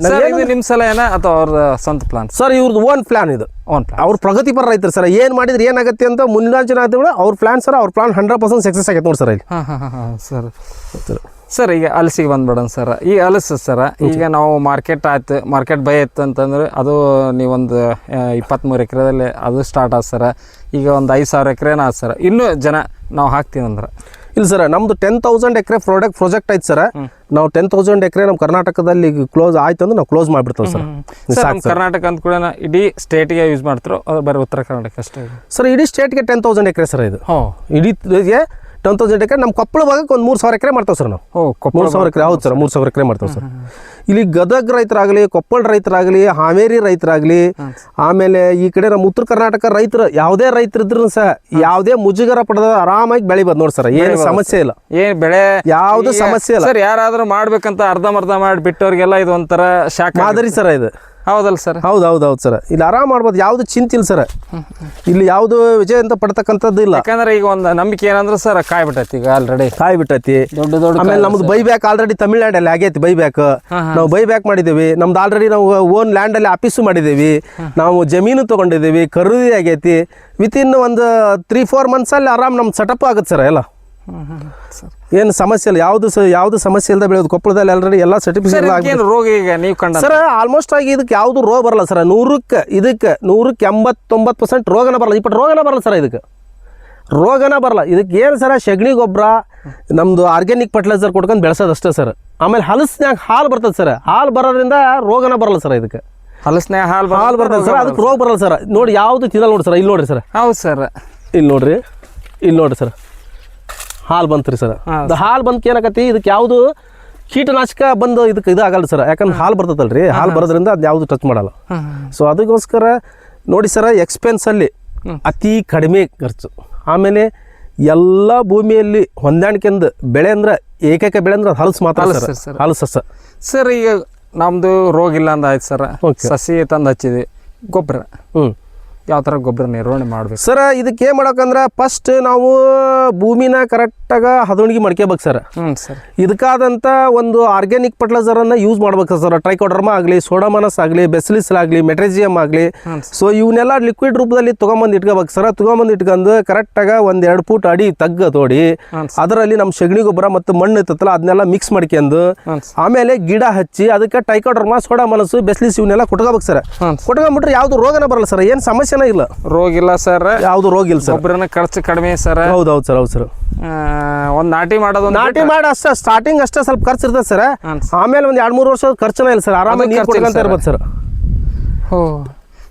ನಿಮ್ ಸಲ ಸಲಹೆನ ಅಥವಾ ಅವ್ರ ಸ್ವಂತ ಪ್ಲಾನ್ ಸರ್ ಇವ್ರದ್ದು ಓನ್ ಪ್ಲಾನ್ ಇದು. ಓನ್ ಪ್ಲಾನ್ ಅವ್ರ ಪ್ರಗತಿಪರ ರೈತರು ಸರ್. ಏನು ಮಾಡಿದ್ರೆ ಏನಾಗುತ್ತೆ ಅಂತ ಮುನ್ಸೂಚನೆ ಆದ್ರೆ ಅವ್ರ ಪ್ಲಾನ್ ಸರ್ ಅವ್ರ ಪ್ಲಾನ್ ಹಂಡ್ರೆಡ್ ಪರ್ಸೆಂಟ್ ಸಕ್ಸಸ್ ಆಗುತ್ತೆ ನೋಡಿ ಸರ್ ಇಲ್ಲಿ. ಹಾ ಹಾ ಹಾಂ ಸರ್. ಸರ್ ಈಗ ಹಲಸಿಗೆ ಬಂದ್ಬಿಡೋಣ ಸರ್ ಈ ಹಲಸು ಸರ್ ಈಗ ನಾವು ಮಾರ್ಕೆಟ್ ಆಯ್ತು ಮಾರ್ಕೆಟ್ ಬೈ ಆಯ್ತು ಅಂತಂದ್ರೆ ಅದು ನೀವೊಂದು ಇಪ್ಪತ್ತ್ಮೂರು ಎಕರೆದಲ್ಲಿ ಅದು ಸ್ಟಾರ್ಟ್ ಆಯ್ತು ಸರ್ ಈಗ ಒಂದು ಐದು ಸಾವಿರ ಎಕರೆನ ಆಯ್ತು ಸರ್ ಇನ್ನೂ ಜನ ನಾವು ಹಾಕ್ತೀವಿ ಅಂದ್ರೆ. ಇಲ್ಲ ಸರ್ ನಮ್ದು ten thousand acre product project ಆಯ್ತು ಸರ್ ನಾವು ಟೆನ್ ತೌಸಂಡ್ ಎಕರೆ ನಮ್ಮ ಕರ್ನಾಟಕದಲ್ಲಿ ಕ್ಲೋಸ್ ಆಯ್ತು ಅಂದ್ರೆ ನಾವು ಕ್ಲೋಸ್ ಮಾಡಿಬಿಡ್ತೇವೆ ಸರ್ ಸರ್ ಕರ್ನಾಟಕ ಅಂತ ಕೂಡ ಇಡೀ ಸ್ಟೇಟ್ಗೆ ಯೂಸ್ ಮಾಡ್ತಾರೋ ಅದು ಬರೀ ಉತ್ತರ ಕರ್ನಾಟಕ ಅಷ್ಟೇ. ಸರ್ ಇಡೀ ಸ್ಟೇಟ್ಗೆ ಟೆನ್ ತೌಸಂಡ್ ಎಕರೆ ಸರ್ ಇದು. ಹೋ. ಇಡೀ ಟೆನ್ ತೌಸಂಡ್ ಎಕರೆ ನಮ್ಮ ಕೊಪ್ಪಳ ಭಾಗಕ್ಕೆ ಒಂದು ಮೂರು ಸಾವಿರ ಎಕರೆ ಮಾಡ್ತೇವೆ ಸರ್ ನಾವು. ಮೂರು ಸಾವಿರ ಎಕರೆ ಹೌದು ಸರ್ ಮೂರು ಸಾವಿರ ಎಕರೆ ಮಾಡ್ತೇವೆ ಸರ್. ಇಲ್ಲಿ ಗದಗ ರೈತರಾಗಲಿ ಕೊಪ್ಪಳ ರೈತರಾಗಲಿ ಹಾವೇರಿ ರೈತರಾಗಲಿ ಆಮೇಲೆ ಈ ಕಡೆ ನಮ್ಮ ಉತ್ತರ ಕರ್ನಾಟಕ ರೈತರು ಯಾವುದೇ ರೈತರಿದ್ರು ಸಹ ಯಾವುದೇ ಮುಜುಗರ ಪಡೆದ ಆರಾಮಾಗಿ ಬೆಳಿಬೋದು ನೋಡಿ ಸರ್ ಏನು ಸಮಸ್ಯೆ ಇಲ್ಲ. ಏನು ಬೆಳೆ ಯಾವುದು ಸಮಸ್ಯೆ ಇಲ್ಲ. ಸರ್ ಯಾರಾದರೂ ಮಾಡ್ಬೇಕಂತ ಅರ್ಧಮರ್ಧ ಮಾಡಿ ಬಿಟ್ಟವ್ರಿಗೆಲ್ಲ ಇದು ಒಂಥರ ಶಾಖ ಮಾದರಿ ಸರ್ ಇದು. ಹೌದಲ್ಲ ಸರ್? ಹೌದು ಹೌದು ಹೌದು ಸರ್. ಇಲ್ಲಿ ಆರಾಮ್ ಮಾಡ್ಬೋದು. ಯಾವುದು ಚಿಂತೆ ಇಲ್ಲ ಸರ್. ಇಲ್ಲಿ ಯಾವುದು ವಿಜಯ ಅಂತ ಪಡ್ತಕ್ಕಂಥದ್ದು ಇಲ್ಲ. ಯಾಕಂದ್ರೆ ಈಗ ಒಂದು ನಂಬಿಕೆ ಏನಂದ್ರೆ ಸರ್ ಕಾಯಿ ಬಿಟ್ಟೈತಿ ಈಗ ಆಲ್ರೆಡಿ ಕಾಯಿ ಬಿಟ್ಟೈತಿ ದೊಡ್ಡ ದೊಡ್ಡ ಆಮೇಲೆ ನಮ್ದು ಬೈ ಬ್ಯಾಕ್ ಆಲ್ರೆಡಿ ತಮಿಳ್ನಾಡಲ್ಲಿ ಆಗೈತಿ ಬೈ ಬ್ಯಾಕ್ ನಾವು ಬೈ ಬ್ಯಾಕ್ ಮಾಡಿದ್ದೀವಿ. ನಮ್ದು ಆಲ್ರೆಡಿ ನಾವು ಓನ್ ಲ್ಯಾಂಡ್ ಅಲ್ಲಿ ಆಫೀಸು ಮಾಡಿದ್ದೀವಿ. ನಾವು ಜಮೀನು ತಗೊಂಡಿದ್ದೀವಿ. ಖರೀದಿ ಆಗೈತಿ. ವಿತಿನ್ ಒಂದು ತ್ರೀ ಫೋರ್ ಮಂತ್ಸಲ್ಲಿ ಆರಾಮ್ ನಮ್ಮ ಸೆಟಪ್ ಆಗುತ್ತೆ ಸರ್ ಎಲ್ಲ. ಏನು ಸಮಸ್ಯೆ ಇಲ್ಲ ಯಾವುದು ಯಾವುದು ಸಮಸ್ಯೆ ಇಲ್ಲದೆ ಬೆಳೆಯೋದು ಕೊಪ್ಪಳದಲ್ಲಿ ಆಲ್ರೆಡಿ ಎಲ್ಲ ಸರ್ಟಿಫಿಕೇಟ್ ಏನು ರೋಗ ಈಗ ನೀವು ಕಂಡ ಸರ್ ಆಲ್ಮೋಸ್ಟ್ ಆಗಿ ಇದಕ್ಕೆ ಯಾವುದು ರೋಗ ಬರಲ್ಲ ಸರ್ ನೂರಕ್ಕೆ ಇದಕ್ಕೆ ನೂರಕ್ಕೆ ಎಂಬತ್ತೊಂಬತ್ತು ಪರ್ಸೆಂಟ್ ರೋಗನ ಬರಲ್ಲ ಇಪ್ಪತ್ತು ರೋಗನ ಬರಲ್ಲ ಸರ್ ಇದಕ್ಕೆ ರೋಗನ ಬರಲ್ಲ ಇದಕ್ಕೆ ಏನು ಸರ ಸಗಣಿ ಗೊಬ್ಬರ ನಮ್ಮದು ಆರ್ಗ್ಯಾನಿಕ್ ಫರ್ಟಿಲೈಸರ್ ಕೊಟ್ಕೊಂಡು ಬೆಳೆಸೋದಷ್ಟೇ ಸರ್ ಆಮೇಲೆ ಹಲಸಿನಾಗ ಹಾಲು ಬರ್ತದೆ ಸರ್ ಹಾಲು ಬರೋದ್ರಿಂದ ರೋಗನ ಬರಲ್ಲ ಸರ್ ಇದಕ್ಕೆ ಹಲಸಿನ ಹಾಲು ಹಾಲು ಬರ್ತದೆ ಸರ್ ಅದಕ್ಕೆ ರೋಗ ಬರಲ್ಲ ಸರ್ ನೋಡಿ ಯಾವುದು ತಿನ್ನಲ್ಲ ನೋಡಿ ಸರ್ ಇಲ್ಲಿ ನೋಡಿರಿ ಸರ್ ಹೌದು ಸರ್ ಇಲ್ಲಿ ನೋಡಿರಿ ಇಲ್ಲಿ ನೋಡಿರಿ ಸರ್ ಹಾಲು ಬಂತ್ರಿ ಸರ್. ಅದು ಹಾಲು ಬಂದ್ಕೆ ಏನಾಗತ್ತಿ ಇದಕ್ಕೆ ಯಾವುದು ಕೀಟನಾಶಕ ಬಂದು ಇದಕ್ಕೆ ಇದು ಆಗಲ್ಲ ಸರ್. ಯಾಕಂದ್ರೆ ಹಾಲು ಬರ್ತದಲ್ರಿ. ಹಾಲು ಬರೋದ್ರಿಂದ ಅದು ಯಾವುದು ಟಚ್ ಮಾಡಲ್ಲ. ಸೊ ಅದಕ್ಕೋಸ್ಕರ ನೋಡಿ ಸರ್ ಎಕ್ಸ್ಪೆನ್ಸಲ್ಲಿ ಅತಿ ಕಡಿಮೆ ಖರ್ಚು. ಆಮೇಲೆ ಎಲ್ಲ ಭೂಮಿಯಲ್ಲಿ ಹೊಂದಾಣಿಕೆಂದು ಬೆಳೆ ಅಂದ್ರೆ ಏಕೈಕ ಬೆಳೆ ಅಂದ್ರೆ ಅದು ಹಲಸು ಮಾತ್ರ ಹಲಸು ಸರ್. ಸರ್. ಹಲಸು ಸರ್. ಸರ್ ಈಗ ನಮ್ದು ರೋಗ ಇಲ್ಲ ಅಂದ ಆಯ್ತು ಸರ್. ಸಸಿ ತಂದು ಹಚ್ಚಿದೆ ಗೊಬ್ಬರ. ಹ್ಞೂ ಯಾವ ಥರ ಗೊಬ್ಬರ ನಿರ್ವಹಣೆ ಮಾಡಬೇಕು? ಸರ್ ಇದಕ್ಕೆ ಏನು ಮಾಡೋಕಂದ್ರೆ ಫಸ್ಟ್ ನಾವು ಭೂಮಿನ ಕರೆಕ್ಟಾಗಿ ಹದಣಿಗೆ ಮಾಡ್ಕೋಬೇಕು ಸರ್. ಹ್ಞೂ ಸರ್. ಇದಕ್ಕಾದಂಥ ಒಂದು ಆರ್ಗ್ಯಾನಿಕ್ ಫರ್ಟಿಲೈಸರನ್ನು ಯೂಸ್ ಮಾಡ್ಬೇಕು ಸರ್. ಟ್ರೈಕೋಡರ್ಮ ಆಗಲಿ ಸೋಡಾಮನಸ್ ಆಗಲಿ ಬೆಸ್ಲಿಸ್ ಆಗಲಿ ಮೆಟ್ರೆಜಿಯಮ್ ಆಗಲಿ. ಸೊ ಇವನ್ನೆಲ್ಲ ಲಿಕ್ವಿಡ್ ರೂಪದಲ್ಲಿ ತೊಗೊಂಬಂದು ಇಟ್ಕೋಬೇಕು ಸರ್. ತೊಗೊಂಬಂದು ಇಟ್ಕೊಂಡು ಕರೆಕ್ಟಾಗಿ ಒಂದು ಎರಡು ಫೂಟ್ ಅಡಿ ತಗ್ಗ ತೋಡಿ ಅದರಲ್ಲಿ ನಮ್ಮ ಸಗಣಿ ಗೊಬ್ಬರ ಮತ್ತು ಮಣ್ಣು ಇರ್ತಲ್ಲ ಅದನ್ನೆಲ್ಲ ಮಿಕ್ಸ್ ಮಾಡ್ಕೊಂಡು ಆಮೇಲೆ ಗಿಡ ಹಚ್ಚಿ ಅದಕ್ಕೆ ಟೈಕೋಡರ್ಮ ಸೋಡಾಮನಸ್ಸು ಬೆಸ್ಲಿಸ್ ಇವನ್ನೆಲ್ಲ ಕೊಟ್ಕೋಬೇಕು ಸರ್. ಕೊಟ್ಕೊಂಬಿಟ್ರೆ ಕೊಟ್ಕೊಂಡ್ಬಿಟ್ರೆ ಯಾವುದು ರೋಗನ ಬರಲ್ಲ ಸರ್. ಏನು ಸಮಸ್ಯೆನೇ ಇಲ್ಲ. ರೋಗ ಇಲ್ಲ ಸರ್. ಯಾವುದು ರೋಗ ಇಲ್ಲ ಸರ್. ಒಬ್ಬರನ್ನ ಖರ್ಚು ಕಡಿಮೆ ಸರ್. ಹೌದು ಹೌದು ಸರ್ ಹೌದು ಸರ್. ಒಂದು ನಾಟಿ ಮಾಡೋದು ನಾಟಿ ಮಾಡಿ ಅಷ್ಟೇ ಸ್ಟಾರ್ಟಿಂಗ್ ಅಷ್ಟೇ ಸ್ವಲ್ಪ ಖರ್ಚು ಇರ್ತದೆ ಸರ್. ಆಮೇಲೆ ಒಂದು ಎರಡು ಮೂರು ವರ್ಷ ಖರ್ಚನೇ ಇಲ್ಲ ಸರ್. ಆರಾಮಾಗಿ ನೀರು ಇರ್ಬೋದು ಸರ್. ಓ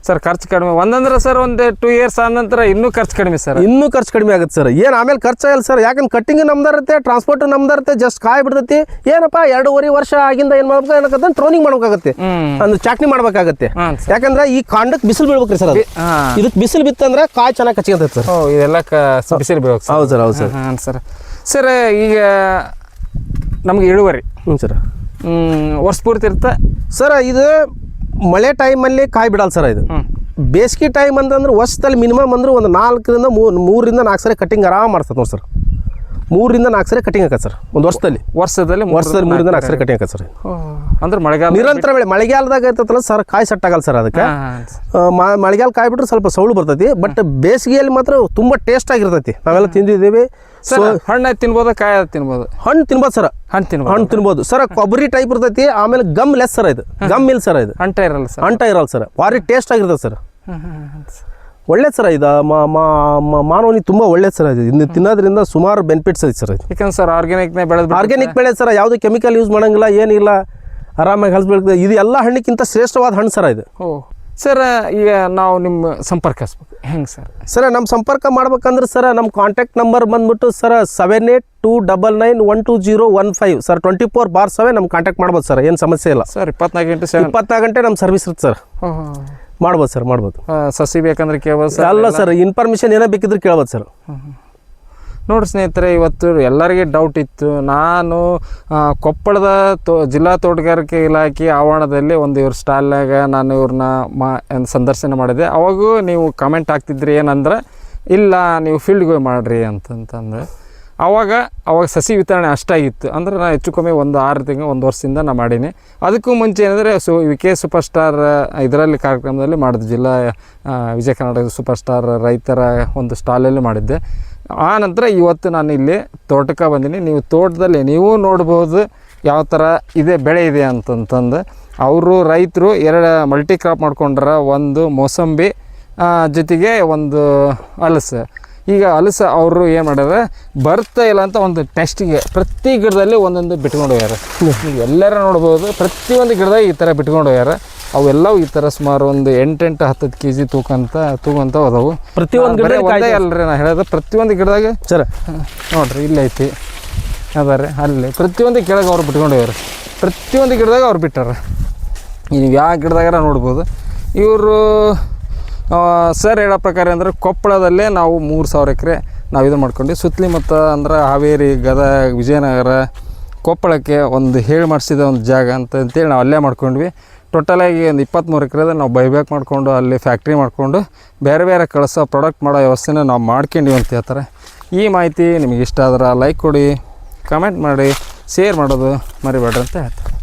ಸರ್ ಖರ್ಚು ಕಡಿಮೆ. ಒಂದಂದ್ರೆ ಸರ್ ಒಂದು ಟೂ ಇಯರ್ಸ್ ಆದ ನಂತರ ಇನ್ನೂ ಖರ್ಚು ಕಡಿಮೆ ಸರ್. ಇನ್ನೂ ಖರ್ಚು ಕಡಿಮೆ ಆಗುತ್ತೆ ಸರ್. ಏನು ಆಮೇಲೆ ಖರ್ಚಾಗಿಲ್ಲ ಸರ್. ಯಾಕಂದ್ರೆ ಕಟ್ಟಿಂಗ್ ನಮ್ದಿರುತ್ತೆ ಟ್ರಾನ್ಸ್ಪೋರ್ಟ್ ನಮ್ದಿರುತ್ತೆ ಜಸ್ಟ್ ಕಾಯಿ ಬಿಡ್ತೈತಿ. ಏನಪ್ಪ ಎರಡೂವರೆ ವರ್ಷ ಆಗಿಂದ ಏನು ಮಾಡ್ಬೇಕು ಏನಕ್ಕಂತ ಟ್ರೋನಿಂಗ್ ಮಾಡ್ಬೇಕಾಗತ್ತೆ. ಅಂದ್ರೆ ಚಾಟ್ನಿ ಮಾಡ್ಬೇಕಾಗತ್ತೆ. ಯಾಕಂದ್ರೆ ಈ ಕಾಂಡಕ್ಕೆ ಬಿಸಿಲು ಬೀಳ್ಬೇಕ್ರಿ ಸರ್ ಇದಕ್ಕೆ ಬಿಸಿಲು ಬಿತ್ತಂದ್ರೆ ಕಾಯಿ ಚೆನ್ನಾಗಿ ಕಚ್ಕೊಂತೈತೆ ಸರ್. ಇದೆಲ್ಲ ಬಿಸಿಲು ಬೀಳ್ಬೇಕು ಹೌದು ಸರ್ ಹೌದು ಸರ್. ಹಾಂ ಸರ್. ಸರ್ ಈಗ ನಮ್ಗೆ ಇಳುವರಿ. ಹ್ಞೂ ಸರ್. ವರ್ಷ ಪೂರ್ತಿ ಇರುತ್ತೆ? ಸರ್ ಇದು ಮಳೆ ಟೈಮಲ್ಲಿ ಕಾಯಿ ಬಿಡಲ್ಲ ಸರ್ ಇದು. ಬೇಸಿಗೆ ಟೈಮ್ ಅಂತಂದ್ರೆ ವರ್ಷದಲ್ಲಿ ಮಿನಿಮಮ್ ಅಂದ್ರೆ ಒಂದು ನಾಲ್ಕರಿಂದ ಮೂರು ಮೂರರಿಂದ ನಾಲ್ಕು ಸರಿ ಕಟಿಂಗ್ ಆರಾಮ್ ಮಾಡ್ತದೆ ನೋಡಿ ಸರ್. ಮೂರರಿಂದ ನಾಲ್ಕು ಸರಿ ಕಟಿಂಗ್ ಹಾಕತ್ತೆ ಸರ್ ಒಂದು ವರ್ಷದಲ್ಲಿ. ವರ್ಷದಲ್ಲಿ ವರ್ಷದಲ್ಲಿ ಮೂರಿಂದ ನಾಲ್ಕು ಸರಿ ಕಟಿಂಗ್ ಹಾಕತ್ತೆ ಸರ್. ಅಂದ್ರೆ ಮಳೆಗಾಲ ನಿರಂತರ ಬೆಳೆ ಮಳೆಗಾಲದಾಗ ಐತಲ್ಲ ಸರ್ ಕಾಯಿ ಸೆಟ್ ಆಗಲ್ಲ ಸರ್ ಅದಕ್ಕೆ. ಮಳೆಗಾಲ ಕಾಯಿ ಬಿಟ್ರೆ ಸ್ವಲ್ಪ ಸೌಳು ಬರ್ತೈತಿ ಬಟ್ ಬೇಸಿಗೆಯಲ್ಲಿ ಮಾತ್ರ ತುಂಬ ಟೇಸ್ಟ್ ಆಗಿರ್ತೈತಿ. ನಾವೆಲ್ಲ ತಿಂದಿದ್ದೀವಿ ಸರ್ ಹಣ್ಣು ತಿನ್ಬೋದು ಕಾಯಿ ತಿನ್ಬೋದು? ಹಣ್ಣು ತಿನ್ಬೋದು ಸರ್. ಹಣ್ಣು ತಿನ್ಬೋದು. ಹಣ್ಣು ತಿನ್ಬೋದು. ಸರ್ ಕೊಬ್ಬರಿ ಟೈಪ್ ಇರ್ತೈತಿ ಆಮೇಲೆ ಗಮ್ ಲೆಸ್ ಸರ್ ಇದು. ಗಮ್ ಇಲ್ಲ ಸರ್ ಇದು. ಹಂಟ ಇರಲ್ಲ ಸರ್. ಅಂಟ ಇರಲ್ಲ ಸರ್. ಭಾರಿ ಟೇಸ್ಟ್ ಆಗಿರ್ತದೆ ಸರ್. ಒಳ್ಳೇದು ಸರ್ ಇದು. ಮಾನವನಿಗೆ ತುಂಬ ಒಳ್ಳೇದು ಸರ್ ಇದು. ಇನ್ನು ತಿನ್ನೋದ್ರಿಂದ ಸುಮಾರು ಬೆನಿಫಿಟ್ಸ್ ಐತೆ ಸರ್ ಇದು. ಯಾಕಂದ್ರೆ ಸರ್ ಆರ್ಗ್ಯಾನಿಕ್ನೇ ಬೆಳೆದು ಆರ್ಗ್ಯಾನಿಕ್ ಬೆಳೆ ಸರ್ ಯಾವುದು ಕೆಮಿಕಲ್ ಯೂಸ್ ಮಾಡಂಗಿಲ್ಲ ಏನಿಲ್ಲ. ಆರಾಮಾಗಿ ಹಲ್ಸ್ ಬೆಳೆದ ಇದು ಎಲ್ಲ ಹಣ್ಣಿಗಿಂತ ಶ್ರೇಷ್ಠವಾದ ಹಣ್ಣು ಸರ್ ಇದು. ಓ ಸರ್ ಈಗ ನಾವು ನಿಮ್ಮ ಸಂಪರ್ಕಿಸ್ಬೇಕು ಹೆಂಗೆ ಸರ್ ಸರ್ ನಮ್ಮ ಸಂಪರ್ಕ ಮಾಡ್ಬೇಕಂದ್ರೆ ಸರ್ ನಮ್ಮ ಕಾಂಟ್ಯಾಕ್ಟ್ ನಂಬರ್ ಬಂದ್ಬಿಟ್ಟು sir seven eight two double nine one two zero one five sir twenty four bar seven ನಮ್ಮ ಕಾಂಟ್ಯಾಕ್ಟ್ ಮಾಡ್ಬೋದು ಸರ್ ಏನು ಸಮಸ್ಯೆ ಇಲ್ಲ. ಸರ್ ಇಪ್ಪತ್ನಾಲ್ಕು ಗಂಟೆ ಸರ್ ಇಪ್ಪತ್ನಾಲ್ಕು ಗಂಟೆ ನಮ್ಮ ಸರ್ವಿಸ್ ಇರುತ್ತೆ ಸರ್ ಮಾಡ್ಬೋದು ಸರ್ ಮಾಡ್ಬೋದು ಸಸಿ ಬೇಕಂದ್ರೆ ಕೇಳ್ಬೋದು ಸರ್ ಅಲ್ಲ ಸರ್ ಇನ್ಫಾರ್ಮೇಷನ್ ಏನೋ ಬೇಕಿದ್ರೆ ಕೇಳ್ಬೋದು ಸರ್ ನೋಡ್ರಿ ಸ್ನೇಹಿತರೆ, ಇವತ್ತು ಎಲ್ಲರಿಗೆ ಡೌಟ್ ಇತ್ತು. ನಾನು ಕೊಪ್ಪಳದ ತೋ, ಜಿಲ್ಲಾ ತೋಟಗಾರಿಕೆ ಇಲಾಖೆ ಆವರಣದಲ್ಲಿ ಒಂದು ಇವ್ರ ಸ್ಟಾಲ್ನಾಗ ನಾನು ಇವ್ರನ್ನ ಮಾ ಸಂದರ್ಶನ ಮಾಡಿದೆ. ಅವಾಗೂ ನೀವು ಕಮೆಂಟ್ ಹಾಕ್ತಿದ್ರಿ ಏನಂದ್ರೆ, ಇಲ್ಲ, ನೀವು ಫೀಲ್ಡ್ಗೆ ಹೋಗಿ ಮಾಡಿರಿ ಅಂತಂತಂದು ಅವಾಗ ಅವಾಗ ಸಸಿ ವಿತರಣೆ ಅಷ್ಟಾಗಿತ್ತು. ಅಂದ್ರೆ ನಾನು ಹೆಚ್ಚು ಕಮ್ಮಿ ಒಂದು ಆರು ತಿಂಗಳು, ಒಂದು ವರ್ಷದಿಂದ ನಾನು ಮಾಡೀನಿ. ಅದಕ್ಕೂ ಮುಂಚೆ ಏನಂದರೆ, ಸು, ವಿ ಕೆ ಸೂಪರ್ ಸ್ಟಾರ್ ಇದರಲ್ಲಿ ಕಾರ್ಯಕ್ರಮದಲ್ಲಿ ಮಾಡಿದ್ದು ಜಿಲ್ಲಾ ವಿಜಯ ಕರ್ನಾಟಕ ಸೂಪರ್ ಸ್ಟಾರ್ ರೈತರ ಒಂದು ಸ್ಟಾಲಲ್ಲಿ ಮಾಡಿದ್ದೆ. ಆ ನಂತರ ಇವತ್ತು ನಾನು ಇಲ್ಲಿ ತೋಟಕ್ಕೆ ಬಂದೀನಿ. ನೀವು ತೋಟದಲ್ಲಿ ನೀವು ನೋಡ್ಬೋದು ಯಾವ ಥರ ಇದೆ, ಬೆಳೆ ಇದೆ ಅಂತಂತಂದು. ಅವರು ರೈತರು ಎರಡು ಮಲ್ಟಿ ಕ್ರಾಪ್ ಮಾಡ್ಕೊಂಡ್ರ, ಒಂದು ಮೋಸಂಬಿ ಜೊತೆಗೆ ಒಂದು ಹಲಸು. ಈಗ ಹಲಸು ಅವರು ಏನು ಮಾಡ್ಯಾರ, ಬರ್ತಾ ಇಲ್ಲ ಅಂತ ಒಂದು ಟೆಸ್ಟಿಗೆ ಪ್ರತಿ ಗಿಡದಲ್ಲಿ ಒಂದೊಂದು ಬಿಟ್ಕೊಂಡು ಹೋಗ್ಯಾರ. ಎಲ್ಲರ ನೋಡ್ಬೋದು, ಪ್ರತಿಯೊಂದು ಗಿಡದಾಗ ಈ ಥರ ಬಿಟ್ಕೊಂಡು ಹೋಗ್ಯಾರ. ಅವೆಲ್ಲವೂ ಈ ಥರ ಸುಮಾರು ಒಂದು ಎಂಟೆಂಟು ಹತ್ತತ್ತು ಕೆ ಜಿ ತೂಕಂತ ತೂಕಂತ ಅದಾವು ಪ್ರತಿಯೊಂದು ಗಿಡ ಒಂದೇ ಅಲ್ರಿ ನಾ ಹೇಳೋದು. ಪ್ರತಿಯೊಂದು ಗಿಡದಾಗ ಸರ್. ನೋಡ್ರಿ ಇಲ್ಲಿ ಐತಿ. ಅದಾರೆ ಅಲ್ಲಿ. ಪ್ರತಿಯೊಂದು ಕೆಳಗೆ ಅವ್ರು ಬಿಟ್ಕೊಂಡು ಹೋಗ್ಯಾರ. ಪ್ರತಿಯೊಂದು ಗಿಡದಾಗ ಅವ್ರು ಬಿಟ್ಟಾರ. ನೀವು ಯಾವ ಗಿಡದಾಗಾರ ನೋಡ್ಬೋದು. ಇವರು ಸರ್ ಹೇಳೋ ಪ್ರಕಾರ ಅಂದರೆ ಕೊಪ್ಪಳದಲ್ಲೇ ನಾವು ಮೂರು ಸಾವಿರ ಎಕರೆ ನಾವು ಇದು ಮಾಡ್ಕೊಂಡು. ಸುತ್ತಲಿ ಮತ್ತು ಅಂದ್ರೆ ಹಾವೇರಿ ಗದಗ ವಿಜಯನಗರ ಕೊಪ್ಪಳಕ್ಕೆ ಒಂದು ಹೇಳಿ ಮಾಡಿಸಿದ ಒಂದು ಜಾಗ ಅಂತ ಅಂತೇಳಿ ನಾವು ಅಲ್ಲೇ ಮಾಡ್ಕೊಂಡ್ವಿ. ಟೋಟಲಾಗಿ ಒಂದು ಇಪ್ಪತ್ತ್ಮೂರು ಎಕರೆದ ನಾವು ಬೈಬ್ಯಾಕ್ ಮಾಡಿಕೊಂಡು ಅಲ್ಲಿ ಫ್ಯಾಕ್ಟ್ರಿ ಮಾಡಿಕೊಂಡು ಬೇರೆ ಬೇರೆ ಕಳಿಸೋ ಪ್ರಾಡಕ್ಟ್ ಮಾಡೋ ವ್ಯವಸ್ಥೆನ ನಾವು ಮಾಡ್ಕೊಂಡಿವಿ ಅಂತ ಹೇಳ್ತಾರೆ. ಈ ಮಾಹಿತಿ ನಿಮಗೆ ಇಷ್ಟ ಆದ್ರೆ ಲೈಕ್ ಕೊಡಿ ಕಮೆಂಟ್ ಮಾಡಿ ಶೇರ್ ಮಾಡೋದು ಮರಿಬೇಡ್ರಿ ಅಂತ ಹೇಳ್ತಾರೆ.